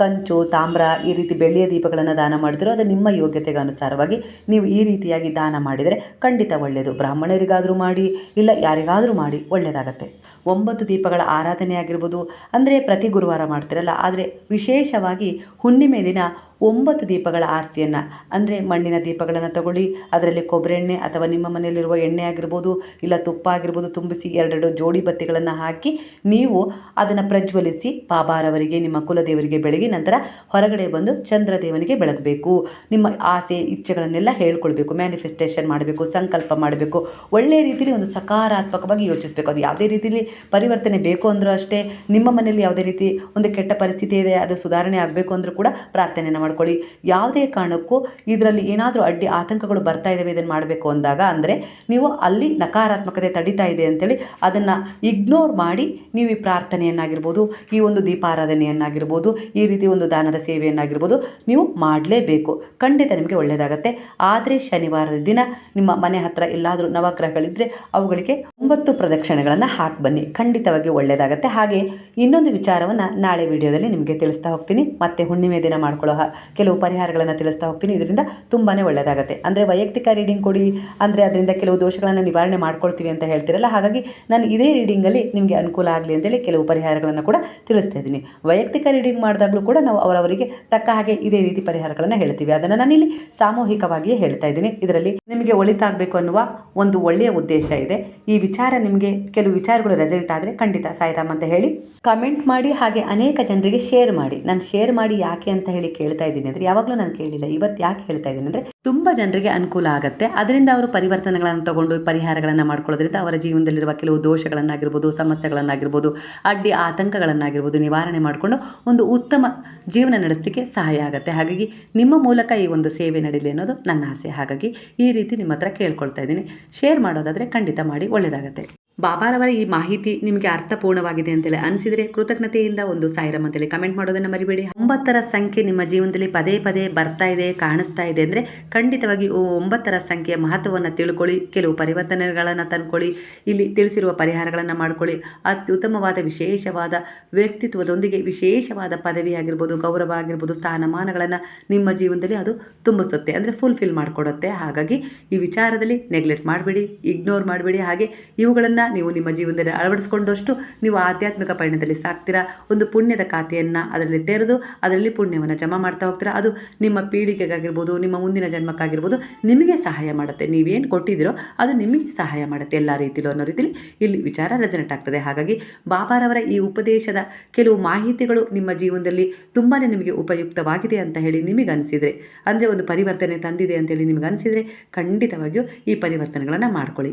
ಕಂಚು, ತಾಮ್ರ ಈ ರೀತಿ ಬೆಳ್ಳಿಯ ದೀಪಗಳನ್ನು ದಾನ ಮಾಡಿದ್ರು ಅದು ನಿಮ್ಮ ಯೋಗ್ಯತೆಗೆ ಅನುಸಾರವಾಗಿ ನೀವು ಈ ರೀತಿಯಾಗಿ ದಾನ ಮಾಡಿದರೆ ಖಂಡಿತ ಒಳ್ಳೆಯದು. ಬ್ರಾಹ್ಮಣರಿಗಾದರೂ ಮಾಡಿ, ಇಲ್ಲ ಯಾರಿಗಾದರೂ ಮಾಡಿ ಒಳ್ಳೆಯದಾಗತ್ತೆ. ಒಂಬತ್ತು ದೀಪಗಳ ಆರಾಧನೆ ಆಗಿರ್ಬೋದು, ಅಂದರೆ ಪ್ರತಿ ಗುರುವಾರ ಮಾಡ್ತಿರಲ್ಲ, ಆದರೆ ವಿಶೇಷವಾಗಿ ಹುಣ್ಣಿಮೆ ದಿನ ಒಂಬತ್ತು ದೀಪಗಳ ಆರತಿಯನ್ನು. ಅಂದರೆ ಮಣ್ಣಿನ ದೀಪಗಳನ್ನು ತಗೊಳ್ಳಿ, ಅದರಲ್ಲಿ ಕೊಬ್ಬರಿ ಎಣ್ಣೆ ಅಥವಾ ನಿಮ್ಮ ಮನೆಯಲ್ಲಿರುವ ಎಣ್ಣೆ ಆಗಿರ್ಬೋದು, ಇಲ್ಲ ತುಪ್ಪ ಆಗಿರ್ಬೋದು ತುಂಬಿಸಿ ಎರಡೆರಡು ಜೋಡಿ ಬತ್ತಿಗಳನ್ನು ಹಾಕಿ, ನೀವು ಅದನ್ನು ಪ್ರಜ್ವಲಿಸಿ ಬಾಬಾರವರಿಗೆ ನಿಮ್ಮ ಕುಲದೇವರಿಗೆ ಬೆಳಗಿ ನಂತರ ಹೊರಗಡೆ ಬಂದು ಚಂದ್ರದೇವನಿಗೆ ಬೆಳಗಬೇಕು. ನಿಮ್ಮ ಆಸೆ, ಇಚ್ಛೆಗಳನ್ನೆಲ್ಲ ಹೇಳ್ಕೊಳ್ಬೇಕು ಮ್ಯಾನಿಫೆಸ್ಟೇಷನ್ ಮಾಡಬೇಕು, ಸಂಕಲ್ಪ ಮಾಡಬೇಕು. ಒಳ್ಳೆಯ ರೀತಿಯಲ್ಲಿ ಒಂದು ಸಕಾರಾತ್ಮಕವಾಗಿ ಯೋಚಿಸಬೇಕು. ಅದು ಯಾವುದೇ ರೀತಿಯಲ್ಲಿ ಪರಿವರ್ತನೆ ಬೇಕು ಅಂದರೂ ಅಷ್ಟೇ, ನಿಮ್ಮ ಮನೆಯಲ್ಲಿ ಯಾವುದೇ ರೀತಿ ಒಂದು ಕೆಟ್ಟ ಪರಿಸ್ಥಿತಿ ಇದೆ, ಅದು ಸುಧಾರಣೆ ಆಗಬೇಕು ಅಂದರೂ ಕೂಡ ಪ್ರಾರ್ಥನೆಯನ್ನು ಮಾಡ್ಕೊಳ್ಳಿ. ಯಾವುದೇ ಕಾರಣಕ್ಕೂ ಇದರಲ್ಲಿ ಏನಾದರೂ ಅಡ್ಡಿ ಆತಂಕಗಳು ಬರ್ತಾ ಇದ್ದಾವೆ ಇದನ್ನು ಮಾಡಬೇಕು ಅಂದಾಗ ಅಂದರೆ ನೀವು ಅಲ್ಲಿ ನಕಾರಾತ್ಮಕತೆ ತಡಿತಾ ಇದೆ ಅಂತೇಳಿ ಅದನ್ನು ಇಗ್ನೋರ್ ಮಾಡಿ ನೀವು ಈ ಪ್ರಾರ್ಥನೆಯನ್ನಾಗಿರ್ಬೋದು, ಈ ಒಂದು ದೀಪಾರಾಧನೆಯನ್ನಾಗಿರ್ಬೋದು, ಈ ರೀತಿ ಒಂದು ದಾನದ ಸೇವೆಯನ್ನಾಗಿರ್ಬೋದು ನೀವು ಮಾಡಲೇಬೇಕು. ಖಂಡಿತ ನಿಮಗೆ ಒಳ್ಳೆಯದಾಗತ್ತೆ ಆದರೆ ಶನಿವಾರದ ದಿನ ನಿಮ್ಮ ಮನೆ ಹತ್ರ ಎಲ್ಲಾದರೂ ನವಗ್ರಹಗಳಿದ್ದರೆ ಅವುಗಳಿಗೆ ಒಂಬತ್ತು ಪ್ರದಕ್ಷಿಣೆಗಳನ್ನು ಹಾಕಿ ಬನ್ನಿ. ಖಂಡಿತವಾಗಿ ಒಳ್ಳೆಯದಾಗತ್ತೆ ಹಾಗೆ ಇನ್ನೊಂದು ವಿಚಾರವನ್ನು ನಾಳೆ ವಿಡಿಯೋದಲ್ಲಿ ನಿಮಗೆ ತಿಳಿಸ್ತಾ ಹೋಗ್ತೀನಿ. ಮತ್ತೆ ಹುಣ್ಣಿಮೆ ದಿನ ಮಾಡ್ಕೊಳ್ಳೋ ಕೆಲವು ಪರಿಹಾರಗಳನ್ನು ತಿಳಿಸ್ತಾ ಹೋಗ್ತೀನಿ. ಇದರಿಂದ ತುಂಬಾ ಒಳ್ಳೆಯದಾಗುತ್ತೆ ಅಂದರೆ ವೈಯಕ್ತಿಕ ರೀಡಿಂಗ್ ಕೊಡಿ, ಅಂದರೆ ಅದರಿಂದ ಕೆಲವು ದೋಷಗಳನ್ನು ನಿವಾರಣೆ ಮಾಡ್ಕೊಳ್ತೀವಿ ಅಂತ ಹೇಳ್ತೀರಲ್ಲ, ಹಾಗಾಗಿ ನಾನು ಇದೇ ರೀಡಿಂಗಲ್ಲಿ ನಿಮಗೆ ಅನುಕೂಲ ಆಗಲಿ ಅಂತೇಳಿ ಕೆಲವು ಪರಿಹಾರಗಳನ್ನು ಕೂಡ ತಿಳಿಸ್ತಾ ಇದ್ದೀನಿ. ವೈಯಕ್ತಿಕ ರೀಡಿಂಗ್ ಮಾಡಿದಾಗಲೂ ಕೂಡ ನಾವು ಅವರವರಿಗೆ ತಕ್ಕ ಹಾಗೆ ಇದೇ ರೀತಿ ಪರಿಹಾರಗಳನ್ನು ಹೇಳ್ತೀವಿ. ಅದನ್ನು ನಾನಿಲ್ಲಿ ಸಾಮೂಹಿಕವಾಗಿಯೇ ಹೇಳ್ತಾ ಇದ್ದೀನಿ. ಇದರಲ್ಲಿ ನಿಮಗೆ ಒಳಿತಾಗಬೇಕು ಅನ್ನುವ ಒಂದು ಒಳ್ಳೆಯ ಉದ್ದೇಶ ಇದೆ. ಈ ವಿಚಾರ ನಿಮಗೆ ಕೆಲವು ವಿಚಾರಗಳು ರೆಸಲ್ಟ್ ಆದರೆ ಖಂಡಿತ ಸಾಯಿರಾಮ್ ಅಂತ ಹೇಳಿ ಕಮೆಂಟ್ ಮಾಡಿ, ಹಾಗೆ ಅನೇಕ ಜನರಿಗೆ ಶೇರ್ ಮಾಡಿ. ನಾನು ಶೇರ್ ಮಾಡಿ ಯಾಕೆ ಅಂತ ಹೇಳಿ ಕೇಳ್ತಾ ಇದ್ದೀನಿ. ಅಂದರೆ ಯಾವಾಗಲೂ ನಾನು ಕೇಳಿಲ್ಲ, ಇವತ್ತು ಯಾಕೆ ಹೇಳ್ತಾ ಇದ್ದೀನಿ ಅಂದರೆ ತುಂಬ ಜನರಿಗೆ ಅನುಕೂಲ ಆಗುತ್ತೆ. ಅದರಿಂದ ಅವರು ಪರಿವರ್ತನೆಗಳನ್ನು ತಗೊಂಡು ಪರಿಹಾರಗಳನ್ನು ಮಾಡ್ಕೊಳ್ಳೋದ್ರಿಂದ ಅವರ ಜೀವನದಲ್ಲಿರುವ ಕೆಲವು ದೋಷಗಳನ್ನಾಗಿರ್ಬೋದು, ಸಮಸ್ಯೆಗಳನ್ನಾಗಿರ್ಬೋದು, ಅಡ್ಡಿ ಆತಂಕಗಳನ್ನಾಗಿರ್ಬೋದು ನಿವಾರಣೆ ಮಾಡಿಕೊಂಡು ಒಂದು ಉತ್ತಮ ಜೀವನ ನಡೆಸಲಿಕ್ಕೆ ಸಹಾಯ ಆಗುತ್ತೆ. ಹಾಗಾಗಿ ನಿಮ್ಮ ಮೂಲಕ ಈ ಒಂದು ಸೇವೆ ನಡೀಲಿ ಅನ್ನೋದು ನನ್ನ ಆಸೆ. ಹಾಗಾಗಿ ಈ ರೀತಿ ನಿಮ್ಮ ಹತ್ರ ಕೇಳ್ಕೊಳ್ತಾ ಇದ್ದೀನಿ. ಶೇರ್ ಮಾಡೋದಾದರೆ ಖಂಡಿತ ಮಾಡಿ ಒಳ್ಳೆಯದಾಗತ್ತೆ ಬಾಬಾರವರ ಈ ಮಾಹಿತಿ ನಿಮಗೆ ಅರ್ಥಪೂರ್ಣವಾಗಿದೆ ಅಂತೇಳಿ ಅನಿಸಿದರೆ ಕೃತಜ್ಞತೆಯಿಂದ ಒಂದು ಸಾವಿರ ಅಂತೇಳಿ ಕಮೆಂಟ್ ಮಾಡೋದನ್ನು ಮರಿಬೇಡಿ. ಒಂಬತ್ತರ ಸಂಖ್ಯೆ ನಿಮ್ಮ ಜೀವನದಲ್ಲಿ ಪದೇ ಪದೇ ಬರ್ತಾ ಇದೆ, ಕಾಣಿಸ್ತಾ ಇದೆ ಅಂದರೆ ಖಂಡಿತವಾಗಿ ಒಂಬತ್ತರ ಸಂಖ್ಯೆಯ ಮಹತ್ವವನ್ನು ತಿಳ್ಕೊಳ್ಳಿ, ಕೆಲವು ಪರಿವರ್ತನೆಗಳನ್ನು ತಂದ್ಕೊಳ್ಳಿ, ಇಲ್ಲಿ ತಿಳಿಸಿರುವ ಪರಿಹಾರಗಳನ್ನು ಮಾಡ್ಕೊಳ್ಳಿ. ಅತ್ಯುತ್ತಮವಾದ ವಿಶೇಷವಾದ ವ್ಯಕ್ತಿತ್ವದೊಂದಿಗೆ ವಿಶೇಷವಾದ ಪದವಿ ಆಗಿರ್ಬೋದು, ಗೌರವ ಆಗಿರ್ಬೋದು, ಸ್ಥಾನಮಾನಗಳನ್ನು ನಿಮ್ಮ ಜೀವನದಲ್ಲಿ ಅದು ತುಂಬಿಸುತ್ತೆ ಅಂದರೆ ಫುಲ್ಫಿಲ್ ಮಾಡಿಕೊಡುತ್ತೆ. ಹಾಗಾಗಿ ಈ ವಿಚಾರದಲ್ಲಿ ನೆಗ್ಲೆಕ್ಟ್ ಮಾಡಬೇಡಿ ಇಗ್ನೋರ್ ಮಾಡಬೇಡಿ. ಹಾಗೆ ಇವುಗಳನ್ನು ನೀವು ನಿಮ್ಮ ಜೀವನದಲ್ಲಿ ಅಳವಡಿಸ್ಕೊಂಡಷ್ಟು ನೀವು ಆಧ್ಯಾತ್ಮಿಕ ಪಯಣದಲ್ಲಿ ಸಾಕ್ತೀರಾ? ಒಂದು ಪುಣ್ಯದ ಖಾತೆಯನ್ನು ಅದರಲ್ಲಿ ತೆರೆದು ಅದರಲ್ಲಿ ಪುಣ್ಯವನ್ನು ಜಮಾ ಮಾಡ್ತಾ ಹೋಗ್ತೀರಾ? ಅದು ನಿಮ್ಮ ಪೀಳಿಗೆಗಾಗಿರ್ಬೋದು, ನಿಮ್ಮ ಮುಂದಿನ ಜನ್ಮಕ್ಕಾಗಿರ್ಬೋದು ನಿಮಗೆ ಸಹಾಯ ಮಾಡುತ್ತೆ. ನೀವೇನು ಕೊಟ್ಟಿದ್ದೀರೋ ಅದು ನಿಮಗೆ ಸಹಾಯ ಮಾಡುತ್ತೆ ಎಲ್ಲ ರೀತಿಲೂ ಅನ್ನೋ ರೀತಿಲಿ ಇಲ್ಲಿ ವಿಚಾರ ರೆಸನೆಟ್ ಆಗ್ತದೆ. ಹಾಗಾಗಿ ಬಾಬಾರವರ ಈ ಉಪದೇಶದ ಕೆಲವು ಮಾಹಿತಿಗಳು ನಿಮ್ಮ ಜೀವನದಲ್ಲಿ ತುಂಬಾ ನಿಮಗೆ ಉಪಯುಕ್ತವಾಗಿದೆ ಅಂತ ಹೇಳಿ ನಿಮಗೆ ಅನಿಸಿದರೆ, ಅಂದರೆ ಒಂದು ಪರಿವರ್ತನೆ ತಂದಿದೆ ಅಂತೇಳಿ ನಿಮಗೆ ಅನಿಸಿದರೆ ಖಂಡಿತವಾಗಿಯೂ ಈ ಪರಿವರ್ತನೆಗಳನ್ನು ಮಾಡ್ಕೊಳ್ಳಿ.